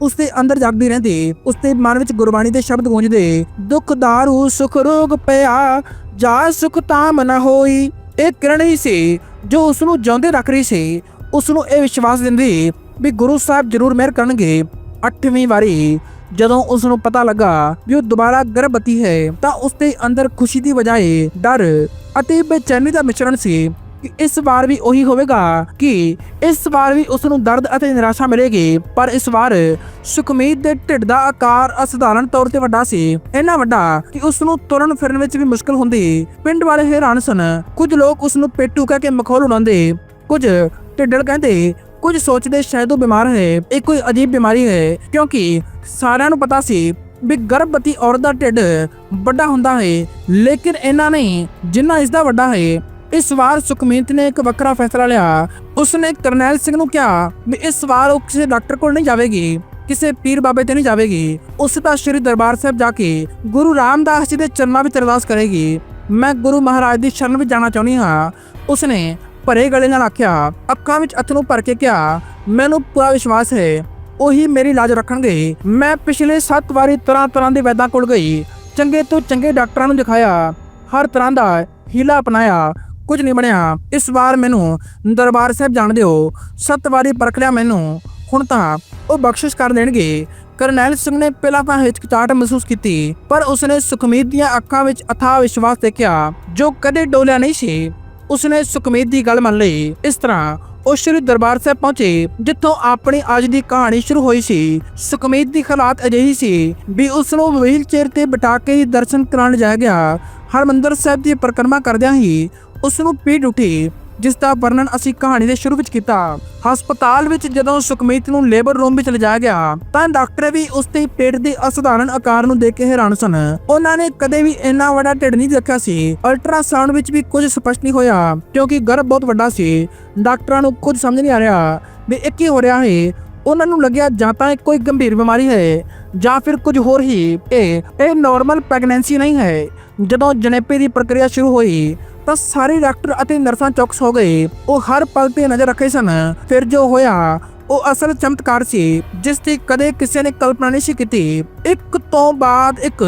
ਉਸ ਦੇ ਅੰਦਰ ਜਾਗਦੀ ਰਹਿੰਦੀ ਉਸ ਦੇ ਮਨ ਵਿੱਚ ਗੁਰਬਾਣੀ ਦੇ ਸ਼ਬਦ ਗੂੰਜਦੇ, ਦੁੱਖ, ਦਾਰੂ, ਸੁਖ, ਰੋਗ ਪਿਆ, ਜਾ ਸੁਖ ਤਾਮ ਨ ਹੋਈ। ਇਹ ਕਿਰਨ ਹੀ ਸੀ ਜੋ ਉਸ ਨੂੰ ਜਿਉਂਦੇ ਰੱਖ ਰਹੀ ਸੀ। ਉਸ ਨੂੰ ਇਹ ਵਿਸ਼ਵਾਸ ਦਿੰਦੀ ਵੀ ਗੁਰੂ ਸਾਹਿਬ ਜ਼ਰੂਰ ਮਿਹਰ ਕਰਨਗੇ। ਅੱਠਵੀਂ ਵਾਰੀ ਜਦੋਂ ਉਸ ਨੂੰ ਪਤਾ ਲੱਗਾ ਵੀ ਉਹ ਦੁਬਾਰਾ ਗਰਭਵਤੀ ਹੈ, ਤਾਂ ਉਸ ਦੇ ਅੰਦਰ ਖੁਸ਼ੀ ਦੀ ਬਜਾਏ ਡਰ ਅਤੇ ਬੇਚੈਨੀ ਦਾ ਮਿਸ਼ਰਣ ਸੀ ਕਿ ਇਸ ਵਾਰ ਵੀ ਉਹੀ ਹੋਵੇਗਾ ਕਿ ਇਸ ਵਾਰ ਵੀ ਉਸ ਨੂੰ ਦਰਦ ਅਤੇ ਨਿਰਾਸ਼ਾ ਮਿਲੇਗੀ, ਪਰ ਇਸ ਵਾਰ ਸੁਖਮੀਤ ਦੇ ਢਿੱਡ ਦਾ ਆਕਾਰ ਅਸਧਾਰਨ ਤੌਰ ਤੇ ਵੱਡਾ ਸੀ। ਇੰਨਾ ਵੱਡਾ ਕਿ ਉਸ ਨੂੰ ਤੁਰਨ ਫਿਰਨ ਵਿੱਚ ਵੀ ਮੁਸ਼ਕਲ ਹੁੰਦੀ। ਪਿੰਡ ਵਾਲੇ ਹੈਰਾਨ ਸਨ। ਕੁਝ ਲੋਕ ਉਸ ਨੂੰ ਪੇਟੂ ਕਹਿ ਕੇ ਮਖੌਲ ਉਡਾਉਂਦੇ। ਕੁਝ ਢਿੱਡਲ ਕਹਿੰਦੇ, ਕੁਝ ਸੋਚਦੇ ਸ਼ਾਇਦ ਉਹ ਬਿਮਾਰ ਹੈ। ਇਹ ਕੋਈ ਅਜੀਬ ਬਿਮਾਰੀ ਹੈ, ਕਿਉਂਕਿ ਸਾਰਿਆਂ ਨੂੰ ਪਤਾ ਸੀ ਵੀ ਗਰਭਵਤੀ ਔਰਤ ਦਾ ਢਿੱਡ ਵੱਡਾ ਹੁੰਦਾ ਹੈ, ਲੇਕਿਨ ਇਹਨਾਂ ਨਹੀਂ ਜਿੰਨਾ ਇਸ ਦਾ ਵੱਡਾ ਹੈ, ਇਸ ਵਾਰ ਸੁਖਮੀਤ ਨੇ ਇੱਕ ਵੱਖਰਾ ਫੈਸਲਾ ਲਿਆ। ਉਸਨੇ ਕਰਨੈਲ ਸਿੰਘ ਨੂੰ ਕਿਹਾ ਵੀ ਇਸ ਵਾਰ ਉਹ ਕਿਸੇ ਡਾਕਟਰ ਕੋਲ ਨਹੀਂ ਜਾਵੇਗੀ, ਕਿਸੇ ਪੀਰ ਬਾਬੇ ਤੇ ਨਹੀਂ ਜਾਵੇਗੀ। ਉਸ ਤਾਂ ਸ਼੍ਰੀ ਦਰਬਾਰ ਸਾਹਿਬ ਜਾ ਕੇ ਗੁਰੂ ਰਾਮਦਾਸ ਜੀ ਦੇ ਚਰਨਾਂ ਵਿੱਚ ਅਰਦਾਸ ਕਰੇਗੀ। ਮੈਂ ਗੁਰੂ ਮਹਾਰਾਜ ਦੀ ਸ਼ਰਨ ਵਿੱਚ ਜਾਣਾ ਚਾਹੁੰਦੀ ਹਾਂ। ਉਸਨੇ ਭਰੇ ਗਲੇ ਨਾਲ ਆਖਿਆ, ਅੱਖਾਂ ਵਿੱਚ ਅਥਰੂ ਭਰ ਕੇ ਕਿਹਾ, ਮੈਨੂੰ ਪੂਰਾ ਵਿਸ਼ਵਾਸ ਹੈ। ਉਹੀ ਮੇਰੀ ਇਲਾਜ ਰੱਖਣਗੇ। ਮੈਂ ਪਿਛਲੇ 7 ਵਾਰੀ ਤਰ੍ਹਾਂ ਤਰ੍ਹਾਂ ਦੇ ਵੈਦਾਂ ਕੋਲ ਗਈ। ਚੰਗੇ ਤੋਂ ਚੰਗੇ ਡਾਕਟਰਾਂ ਨੂੰ ਦਿਖਾਇਆ। ਹਰ ਤਰ੍ਹਾਂ ਦਾ ਹੀਲਾ ਅਪਣਾਇਆ। ਕੁਝ ਨਹੀਂ ਬਣਿਆ। ਇਸ ਵਾਰ ਮੈਨੂੰ ਦਰਬਾਰ ਸਾਹਿਬ ਜਾਣ ਦਿਓ। ਸੱਤ ਵਾਰੀ ਪਰਖ ਲਿਆ ਮੈਨੂੰ। ਹੁਣ ਤਾਂ ਉਹ ਬਖਸ਼ਿਸ਼ ਕਰ ਦੇਣਗੇ। ਕਰਨੈਲ ਸਿੰਘ ਨੇ ਪਹਿਲਾਂ ਤਾਂ ਹਿਚਕਚਾਹਟ ਮਹਿਸੂਸ ਕੀਤੀ, ਪਰ ਉਸਨੇ ਸੁਖਮੀਤ ਦੀਆਂ ਅੱਖਾਂ ਵਿੱਚ ਅਥਾਹ ਵਿਸ਼ਵਾਸ ਦੇਖਿਆ, ਜੋ ਕਦੇ ਡੋਲਿਆ ਨਹੀਂ ਸੀ। ਉਸਨੇ ਸੁਖਮੀਤ ਦੀ ਗੱਲ ਮੰਨ ਲਈ। ਇਸ ਤਰ੍ਹਾਂ ਉਹ ਸ਼੍ਰੀ ਦਰਬਾਰ ਸਾਹਿਬ ਪਹੁੰਚੇ, ਜਿੱਥੋਂ ਆਪਣੀ ਅੱਜ ਦੀ ਕਹਾਣੀ ਸ਼ੁਰੂ ਹੋਈ ਸੀ। ਸੁਖਮੀਤ ਦੀ ਹਾਲਾਤ ਅਜਿਹੀ ਸੀ ਵੀ ਉਸ ਨੂੰ ਵੀਲ ਚੇਅਰ ਤੇ ਬਿਠਾ ਕੇ ਹੀ ਦਰਸ਼ਨ ਕਰਾਉਣ ਜਾਇਆ ਗਿਆ। ਹਰਮੰਦਰ ਸਾਹਿਬ ਦੀ ਪਰਿਕਰਮਾ ਕਰਦਿਆਂ ਹੀ ਉਸ ਨੂੰ ਪੀੜ ਉੱਠੀ। ਜਿਸ ਦਾ ਵਰਣਨ ਅਸੀਂ ਕਹਾਣੀ ਦੇ ਸ਼ੁਰੂ ਵਿੱਚ ਕੀਤਾ। ਹਸਪਤਾਲ ਵਿੱਚ ਜਦੋਂ ਸੁਖਮੀਤ ਨੂੰ ਲੇਬਰ ਰੂਮ ਵਿੱਚ ਲਿਜਾਇਆ ਗਿਆ, ਤਾਂ ਡਾਕਟਰ ਵੀ ਉਸ ਦੇ ਪੇਟ ਦੇ ਅਸਧਾਰਨ ਆਕਾਰ ਨੂੰ ਦੇਖ ਕੇ ਹੈਰਾਨ ਸਨ। ਉਹਨਾਂ ਨੇ ਕਦੇ ਵੀ ਇੰਨਾ ਵੱਡਾ ਢਿੱਡ ਨਹੀਂ ਦੇਖਿਆ ਸੀ। ਅਲਟਰਾਸਾਊਂਡ ਵਿੱਚ ਵੀ ਕੁਝ ਸਪਸ਼ਟ ਨਹੀਂ ਹੋਇਆ, ਕਿਉਂਕਿ ਗਰਭ ਬਹੁਤ ਵੱਡਾ ਸੀ। ਡਾਕਟਰਾਂ ਨੂੰ ਕੁਝ ਸਮਝ ਨਹੀਂ ਆ ਰਿਹਾ ਵੀ ਇਹ ਕੀ ਹੋ ਰਿਹਾ ਹੈ। ਉਹਨਾਂ ਨੂੰ ਲੱਗਿਆ ਜਾਂ ਤਾਂ ਇਹ ਕੋਈ ਗੰਭੀਰ ਬਿਮਾਰੀ ਹੈ, ਜਾਂ ਫਿਰ ਕੁਝ ਹੋਰ ਹੀ। ਇਹ ਇਹ ਨਾਰਮਲ ਪ੍ਰੈਗਨੈਂਸੀ ਨਹੀਂ ਹੈ। ਜਦੋਂ ਜਨੇਪੇ ਦੀ ਪ੍ਰਕਿਰਿਆ ਸ਼ੁਰੂ ਹੋਈ ਤਾਂ ਸਾਰੇ ਡਾਕਟਰ ਅਤੇ ਨਰਸਾਂ ਚੌਕਸ ਹੋ ਗਏ। ਉਹ ਹਰ ਪਲ ਤੇ ਨਜ਼ਰ ਰੱਖੇ ਸਨ। ਫਿਰ ਜੋ ਹੋਇਆ, ਉਹ ਅਸਲ ਚਮਤਕਾਰ ਸੀ, ਜਿਸ ਦੀ ਕਦੇ ਕਿਸੇ ਨੇ ਕਲਪਨਾ ਨਹੀਂ ਸੀ ਕੀਤੀ। ਇੱਕ ਤੋਂ ਬਾਅਦ ਇੱਕ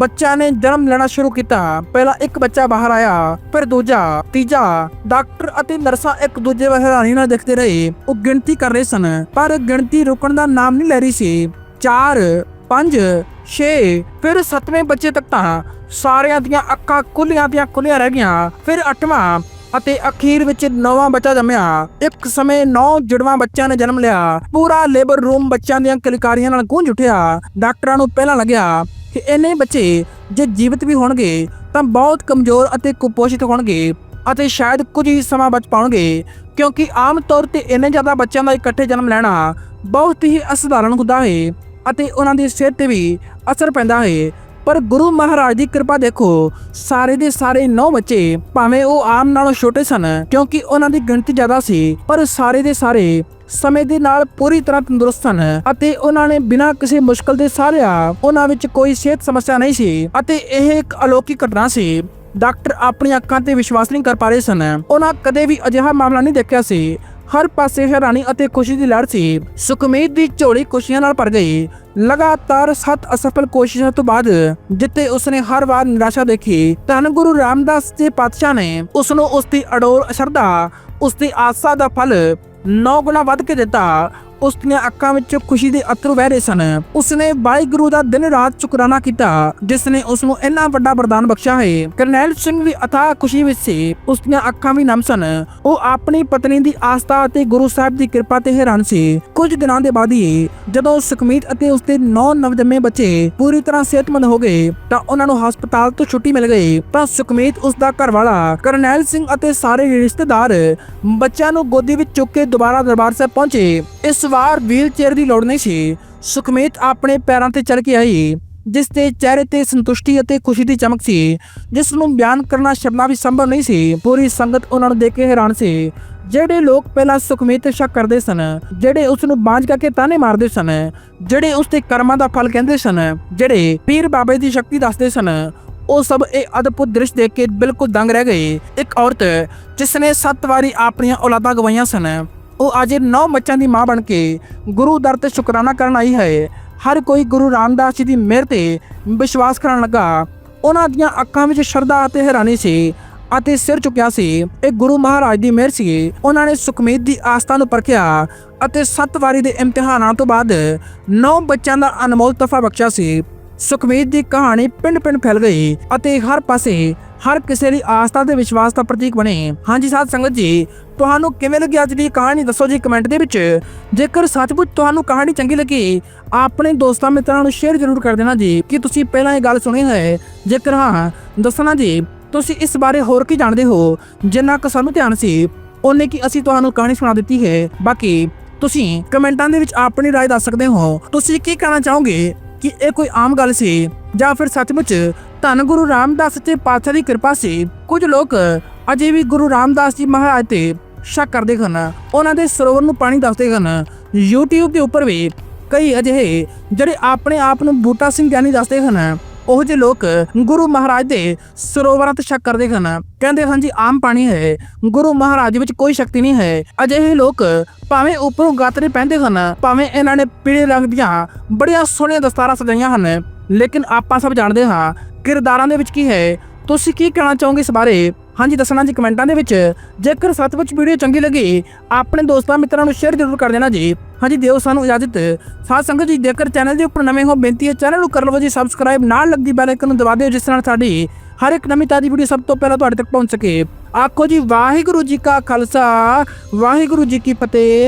ਬੱਚਾ ਨੇ ਜਨਮ ਲੈਣਾ ਸ਼ੁਰੂ ਕੀਤਾ। ਪਹਿਲਾਂ ਇੱਕ ਬੱਚਾ ਬਾਹਰ ਆਇਆ, ਫਿਰ ਦੂਜਾ, ਤੀਜਾ। ਡਾਕਟਰ ਅਤੇ ਨਰਸਾਂ ਇੱਕ ਦੂਜੇ ਵੱਲ ਹੈਰਾਨੀ ਨਾਲ ਦੇਖਦੇ ਰਹੇ। ਉਹ ਗਿਣਤੀ ਕਰ ਰਹੇ ਸਨ, ਪਰ ਗਿਣਤੀ ਰੁਕਣ ਦਾ ਨਾਮ ਨਹੀਂ ਲੈ ਰਹੀ ਸੀ। 4 5 6 ਫਿਰ ਸੱਤਵੇਂ ਬੱਚੇ ਤੱਕ ਤਾਂ ਸਾਰਿਆਂ ਦੀਆਂ ਅੱਖਾਂ ਖੁੱਲੀਆਂ ਦੀਆਂ ਖੁੱਲੀਆਂ ਰਹਿ ਗਈਆਂ। ਫਿਰ ਅੱਠਵਾਂ ਅਤੇ ਅਖੀਰ ਵਿੱਚ ਨੌਵਾਂ ਬੱਚਾ ਜੰਮਿਆ। ਇੱਕ ਸਮੇਂ ਨੌ ਜੁੜਵਾਂ ਬੱਚਿਆਂ ਨੇ ਜਨਮ ਲਿਆ। ਪੂਰਾ ਲੇਬਰ ਰੂਮ ਬੱਚਿਆਂ ਦੀਆਂ ਕਿਲਕਾਰੀਆਂ ਨਾਲ ਗੂੰਜ ਉੱਠਿਆ। ਡਾਕਟਰਾਂ ਨੂੰ ਪਹਿਲਾਂ ਲੱਗਿਆ ਕਿ ਇੰਨੇ ਬੱਚੇ ਜੇ ਜੀਵਤ ਵੀ ਹੋਣਗੇ, ਤਾਂ ਬਹੁਤ ਕਮਜ਼ੋਰ ਅਤੇ ਕੁਪੋਸ਼ਿਤ ਹੋਣਗੇ ਅਤੇ ਸ਼ਾਇਦ ਕੁਝ ਹੀ ਸਮਾਂ ਬਚ ਪਾਉਣਗੇ। ਕਿਉਂਕਿ ਆਮ ਤੌਰ ਤੇ ਇੰਨੇ ਜ਼ਿਆਦਾ ਬੱਚਿਆਂ ਦਾ ਇਕੱਠੇ ਜਨਮ ਲੈਣਾ ਬਹੁਤ ਹੀ ਅਸਧਾਰਨ ਹੁੰਦਾ ਹੈ ਅਤੇ ਉਹਨਾਂ ਦੀ ਸਿਹਤ ਤੇ ਵੀ ਅਸਰ ਪੈਂਦਾ ਹੈ। ਪਰ ਗੁਰੂ ਮਹਾਰਾਜ ਦੀ ਕਿਰਪਾ ਦੇਖੋ, ਸਾਰੇ ਦੇ ਸਾਰੇ ਨੌ ਬੱਚੇ ਭਾਵੇਂ ਉਹ ਆਮ ਨਾਲੋਂ ਛੋਟੇ ਸਨ, ਕਿਉਂਕਿ ਉਹਨਾਂ ਦੀ ਗਿਣਤੀ ਜ਼ਿਆਦਾ ਸੀ, ਪਰ ਸਾਰੇ ਦੇ ਸਾਰੇ ਸਮੇਂ ਦੇ ਨਾਲ ਪੂਰੀ ਤਰ੍ਹਾਂ ਤੰਦਰੁਸਤ ਸਨ ਅਤੇ ਉਹਨਾਂ ਨੇ ਬਿਨਾਂ ਕਿਸੇ ਮੁਸ਼ਕਲ ਦੇ ਸਾਰਿਆ ਉਹਨਾਂ ਵਿੱਚ ਕੋਈ ਸਿਹਤ ਸਮੱਸਿਆ ਨਹੀਂ ਸੀ ਅਤੇ ਇਹ ਇੱਕ ਅਲੌਕਿਕ ਘਟਨਾ ਸੀ। ਡਾਕਟਰ ਆਪਣੀਆਂ ਅੱਖਾਂ ਤੇ ਵਿਸ਼ਵਾਸ ਨਹੀਂ ਕਰ ਪਾ ਰਹੇ ਸਨ। ਉਹਨਾਂ ਕਦੇ ਵੀ ਅਜਿਹਾ ਮਾਮਲਾ ਨਹੀਂ ਦੇਖਿਆ ਸੀ। ਹਰ ਪਾਸੇ ਹੈਰਾਨੀ ਅਤੇ ਖੁਸ਼ੀ ਦੀ ਲਹਿਰ ਸੀ। ਸੁਖਮੀਤ ਦੀ ਝੋਲੀ ਖੁਸ਼ੀਆਂ ਨਾਲ ਭਰ ਗਈ। ਲਗਾਤਾਰ 7 ਅਸਫਲ ਕੋਸ਼ਿਸ਼ਾਂ ਤੋਂ ਬਾਅਦ ਜਿੱਤੇ ਉਸਨੇ ਹਰ ਵਾਰ ਨਿਰਾਸ਼ਾ ਦੇਖੀ, ਧੰਨ ਗੁਰੂ ਰਾਮਦਾਸ ਜੀ ਪਾਤਸ਼ਾਹ ਨੇ ਉਸ ਨੂੰ ਉਸ ਦੀ ਅਡੋਲ ਸ਼ਰਧਾ ਉਸ ਦੀ ਆਸਾ ਦਾ ਫਲ 9 ਗੁਣਾ ਵੱਧ ਕੇ ਦਿੱਤਾ। ਉਸ ਦੀਆਂ ਅੱਖਾਂ ਵਿੱਚ ਖੁਸ਼ੀ ਦੇ ਅਥਰੂ ਵਹਿ ਰਹੇ ਸਨ। ਉਸਨੇ ਵਾਹਿਗੁਰੂ ਦਾ ਦਿਨ ਰਾਤ ਸ਼ੁਕਰਾਨਾ ਕੀਤਾ ਜਿਸ ਨੇ ਉਸ ਨੂੰ ਇੰਨਾ ਵੱਡਾ ਵਰਦਾਨ ਬਖਸ਼ਿਆ ਹੈ। ਕਰਨੈਲ ਸਿੰਘ ਵੀ ਅਥਾਹ ਖੁਸ਼ੀ ਵਿੱਚ ਸੀ, ਉਸ ਦੀਆਂ ਅੱਖਾਂ ਵੀ ਨਮ ਸਨ। ਉਹ ਆਪਣੀ ਪਤਨੀ ਦੀ ਆਸਥਾ ਅਤੇ ਗੁਰੂ ਸਾਹਿਬ ਦੀ ਕਿਰਪਾ ਤੇ ਹੈਰਾਨ ਸੀ। ਕੁਝ ਦਿਨਾਂ ਦੇ ਬਾਅਦ ਹੀ ਜਦੋਂ ਸੁਖਮੀਤ ਅਤੇ ਉਸ ਦੇ ਨੌ ਨਵਜੰਮੇ ਬੱਚੇ ਪੂਰੀ ਤਰ੍ਹਾਂ ਸਿਹਤਮੰਦ ਹੋ ਗਏ, ਤਾਂ ਉਹਨਾਂ ਨੂੰ ਹਸਪਤਾਲ ਤੋਂ ਛੁੱਟੀ ਮਿਲ ਗਈ। ਤਾਂ ਸੁਖਮੀਤ ਉਸ ਦਾ ਘਰਵਾਲਾ, ਕਰਨੈਲ ਸਿੰਘ ਅਤੇ ਸਾਰੇ ਰਿਸ਼ਤੇਦਾਰ ਬੱਚਿਆਂ ਨੂੰ ਗੋਦੀ ਵਿੱਚ ਚੁੱਕ ਕੇ ਦੁਬਾਰਾ ਦਰਬਾਰ ਸਾਹਿਬ ਪਹੁੰਚੇ। ਇਸ ਵਾਰ ਵੀਲ ਦੀ ਲੋੜ ਨਹੀਂ ਸੀ। ਸੁਖਮੀਤ ਆਪਣੇ ਪੈਰਾਂ ਤੇ ਚੱਲ ਕੇ ਆਈ, ਜਿਸ ਦੇ ਚਿਹਰੇ ਤੇ ਸੰਤੁਸ਼ਟੀ ਅਤੇ ਖੁਸ਼ੀ ਦੀ ਚਮਕ ਸੀ, ਜਿਸ ਨੂੰ ਬਿਆਨ ਕਰਨਾ ਸ਼ਬਦਾਂ ਵਿੱਚ ਸੰਭਵ ਨਹੀਂ ਸੀ। ਪੂਰੀ ਸੰਗਤ ਉਹਨਾਂ ਨੂੰ ਦੇਖ ਕੇ ਹੈਰਾਨ ਸੀ। ਜਿਹੜੇ ਲੋਕ ਪਹਿਲਾਂ ਸੁਖਮੀਤ ਤੇ ਸ਼ੱਕ ਕਰਦੇ ਸਨ, ਜਿਹੜੇ ਉਸ ਨੂੰ ਬਾਂਝ ਕਰਕੇ ਤਾਨੇ ਮਾਰਦੇ ਸਨ, ਜਿਹੜੇ ਉਸ ਦੇ ਕਰਮਾਂ ਦਾ ਫਲ ਕਹਿੰਦੇ ਸਨ, ਜਿਹੜੇ ਪੀਰ ਬਾਬੇ ਦੀ ਸ਼ਕਤੀ ਦੱਸਦੇ ਸਨ, ਉਹ ਸਭ ਇਹ ਅਦਭੁਤ ਦ੍ਰਿਸ਼ ਦੇਖ ਕੇ ਬਿਲਕੁਲ ਦੰਗ ਰਹਿ ਗਏ। ਇੱਕ ਔਰਤ ਜਿਸ ਨੇ ਸੱਤ ਵਾਰੀ ਆਪਣੀਆਂ ਔਲਾਦਾਂ ਗਵਾਈਆਂ ਸਨ ਉਹ ਅੱਜ ਨੌ ਬੱਚਿਆਂ ਦੀ ਮਾਂ ਬਣ ਕੇ ਗੁਰੂ ਦਰ ਤੇ ਸ਼ੁਕਰਾਨਾ ਕਰਨ ਆਈ ਹੈ। ਹਰ ਕੋਈ ਗੁਰੂ ਰਾਮਦਾਸ ਜੀ ਦੀ ਮਿਹਰ ਤੇ ਵਿਸ਼ਵਾਸ ਕਰਨ ਲੱਗਾ। ਉਹਨਾਂ ਦੀਆਂ ਅੱਖਾਂ ਵਿੱਚ ਸ਼ਰਧਾ ਅਤੇ ਹੈਰਾਨੀ ਸੀ ਅਤੇ ਸਿਰ ਚੁੱਕਿਆ ਸੀ। ਇਹ ਗੁਰੂ ਮਹਾਰਾਜ ਦੀ ਮਿਹਰ ਸੀ। ਉਹਨਾਂ ਨੇ ਸੁਖਮੀਤ ਦੀ ਆਸਥਾ ਨੂੰ ਪਰਖਿਆ ਅਤੇ ਸੱਤ ਵਾਰੀ ਦੇ ਇਮਤਿਹਾਨਾਂ ਤੋਂ ਬਾਅਦ ਨੌ ਬੱਚਿਆਂ ਦਾ ਅਨਮੋਲ ਤਫਾ ਬਖਸ਼ਿਆ ਸੀ। ਸੁਖਮੀਤ ਦੀ ਕਹਾਣੀ ਪਿੰਡ-ਪਿੰਡ ਫੈਲ ਗਈ ਅਤੇ ਹਰ ਪਾਸੇ ਹਰ ਕਿਸੇ ਦੀ ਆਸਥਾ ਤੇ ਵਿਸ਼ਵਾਸ ਦਾ ਪ੍ਰਤੀਕ ਬਣੇ ਹਾਂਜੀ ਸਾਧ ਸੰਗਤ ਜੀ ਤੁਹਾਨੂੰ ਕਿਵੇਂ ਲੱਗੀ ਅੱਜ ਦੀ ਇਹ ਕਹਾਣੀ ਦੱਸੋ ਜੀ ਕਮੈਂਟ ਦੇ ਵਿੱਚ ਜੇਕਰ ਸੱਚਮੁੱਚ ਤੁਹਾਨੂੰ ਕਹਾਣੀ ਚੰਗੀ ਲੱਗੀ ਆਪਣੇ ਦੋਸਤਾਂ ਮਿੱਤਰਾਂ ਨੂੰ ਸ਼ੇਅਰ ਜ਼ਰੂਰ ਕਰ ਦੇਣਾ ਜੀ ਕਿ ਤੁਸੀਂ ਪਹਿਲਾਂ ਇਹ ਗੱਲ ਸੁਣੀ ਹੈ ਜੇਕਰ ਹਾਂ ਦੱਸਣਾ ਜੀ ਤੁਸੀਂ ਇਸ ਬਾਰੇ ਹੋਰ ਕੀ ਜਾਣਦੇ ਹੋ ਜਿੰਨਾ ਕੁ ਸਾਨੂੰ ਧਿਆਨ ਸੀ ਉਹਨੇ ਕੀ ਅਸੀਂ ਤੁਹਾਨੂੰ ਕਹਾਣੀ ਸੁਣਾ ਦਿੱਤੀ ਹੈ ਬਾਕੀ ਤੁਸੀਂ ਕਮੈਂਟਾਂ ਦੇ ਵਿੱਚ ਆਪਣੀ رائے ਦੱਸ ਸਕਦੇ ਹੋ ਤੁਸੀਂ ਕੀ ਕਹਿਣਾ ਚਾਹੋਗੇ ਕਿ ਇਹ ਕੋਈ ਆਮ ਗੱਲ ਸੀ ਜਾਂ ਫਿਰ ਸੱਚਮੁੱਚ ਧੰਨ ਗੁਰੂ ਰਾਮਦਾਸ ਤੇ ਪਾਤਸ਼ਾਹ ਦੀ ਕਿਰਪਾ ਸੀ? ਕੁਝ ਲੋਕ ਅਜੇ ਵੀ ਗੁਰੂ ਰਾਮਦਾਸ ਜੀ ਮਹਾਰਾਜ ਤੇ ਸ਼ੱਕ ਕਰਦੇ ਹਨ। ਉਹਨਾਂ ਦੇ ਸਰੋਵਰ ਨੂੰ ਪਾਣੀ ਦੱਸਦੇ ਹਨ। YouTube ਦੇ ਉੱਪਰ ਵੀ ਕਈ ਅਜਿਹੇ ਜਿਹੜੇ ਆਪਣੇ ਆਪ ਨੂੰ ਬੂਟਾ ਸਿੰਘ ਗਿਆਨੀ ਦੱਸਦੇ ਹਨ। ਉਹ ਜਿਹੇ ਲੋਕ ਗੁਰੂ ਮਹਾਰਾਜ ਦੇ ਸਰੋਵਰਾਂ ਤੇ ਸ਼ੱਕ ਕਰਦੇ ਹਨ। ਕਹਿੰਦੇ ਹਨ ਜੀ, ਆਮ ਪਾਣੀ ਹੈ। ਗੁਰੂ ਮਹਾਰਾਜ ਵਿੱਚ ਕੋਈ ਸ਼ਕਤੀ ਨਹੀਂ ਹੈ। ਅਜਿਹੇ ਲੋਕ ਭਾਵੇਂ ਉੱਪਰੋਂ ਗਾਤਰੇ ਪਹਿਨਦੇ ਹਨ, ਭਾਵੇਂ ਇਹਨਾਂ ਨੇ ਪੀਲੇ ਰੰਗ ਦੀਆਂ ਬੜੀਆਂ ਸੋਹਣੀਆਂ ਦਸਤਾਰਾਂ ਸਜਾਈਆਂ ਹਨ। ਲੇਕਿਨ ਆਪਾਂ ਸਭ ਜਾਣਦੇ ਹਾਂ, ਕਿਰਦਾਰਾਂ ਦੇ ਵਿੱਚ ਕੀ ਹੈ। ਤੁਸੀਂ ਕੀ ਕਹਿਣਾ ਚਾਹੋਗੇ ਇਸ ਬਾਰੇ? ਹਾਂਜੀ, ਦੱਸਣਾ ਜੀ ਕਮੈਂਟਾਂ ਦੇ ਵਿੱਚ। ਜੇਕਰ ਸੱਚਮੁੱਚ ਵੀਡੀਓ ਚੰਗੀ ਲੱਗੀ, ਆਪਣੇ ਦੋਸਤਾਂ ਮਿੱਤਰਾਂ ਨੂੰ ਸ਼ੇਅਰ ਜ਼ਰੂਰ ਕਰ ਦੇਣਾ ਜੀ। ਹਾਂਜੀ, ਦਿਓ ਸਾਨੂੰ ਇਜਾਜ਼ਤ। ਸਾਧ ਸੰਗਤ ਜੀ, ਜੇਕਰ ਚੈਨਲ ਦੇ ਉੱਪਰ ਨਵੇਂ ਹੋ, ਬੇਨਤੀ ਹੈ ਚੈਨਲ ਨੂੰ ਕਰ ਲਵੋ ਜੀ ਸਬਸਕ੍ਰਾਈਬ ਨਾਲ ਲੱਗਦੀ ਬੈਲ ਆਈਕਨ ਨੂੰ ਦਬਾ ਦਿਓ, ਜਿਸ ਨਾਲ ਸਾਡੀ ਹਰ ਇੱਕ ਨਵੀਂ ਤਾਜ਼ੀ ਵੀਡੀਓ ਸਭ ਤੋਂ ਪਹਿਲਾਂ ਤੁਹਾਡੇ ਤੱਕ ਪਹੁੰਚ ਸਕੇ। ਆਖੋ ਜੀ, ਵਾਹਿਗੁਰੂ ਜੀ ਕਾ ਖਾਲਸਾ, ਵਾਹਿਗੁਰੂ ਜੀ ਕੀ ਫਤਿਹ।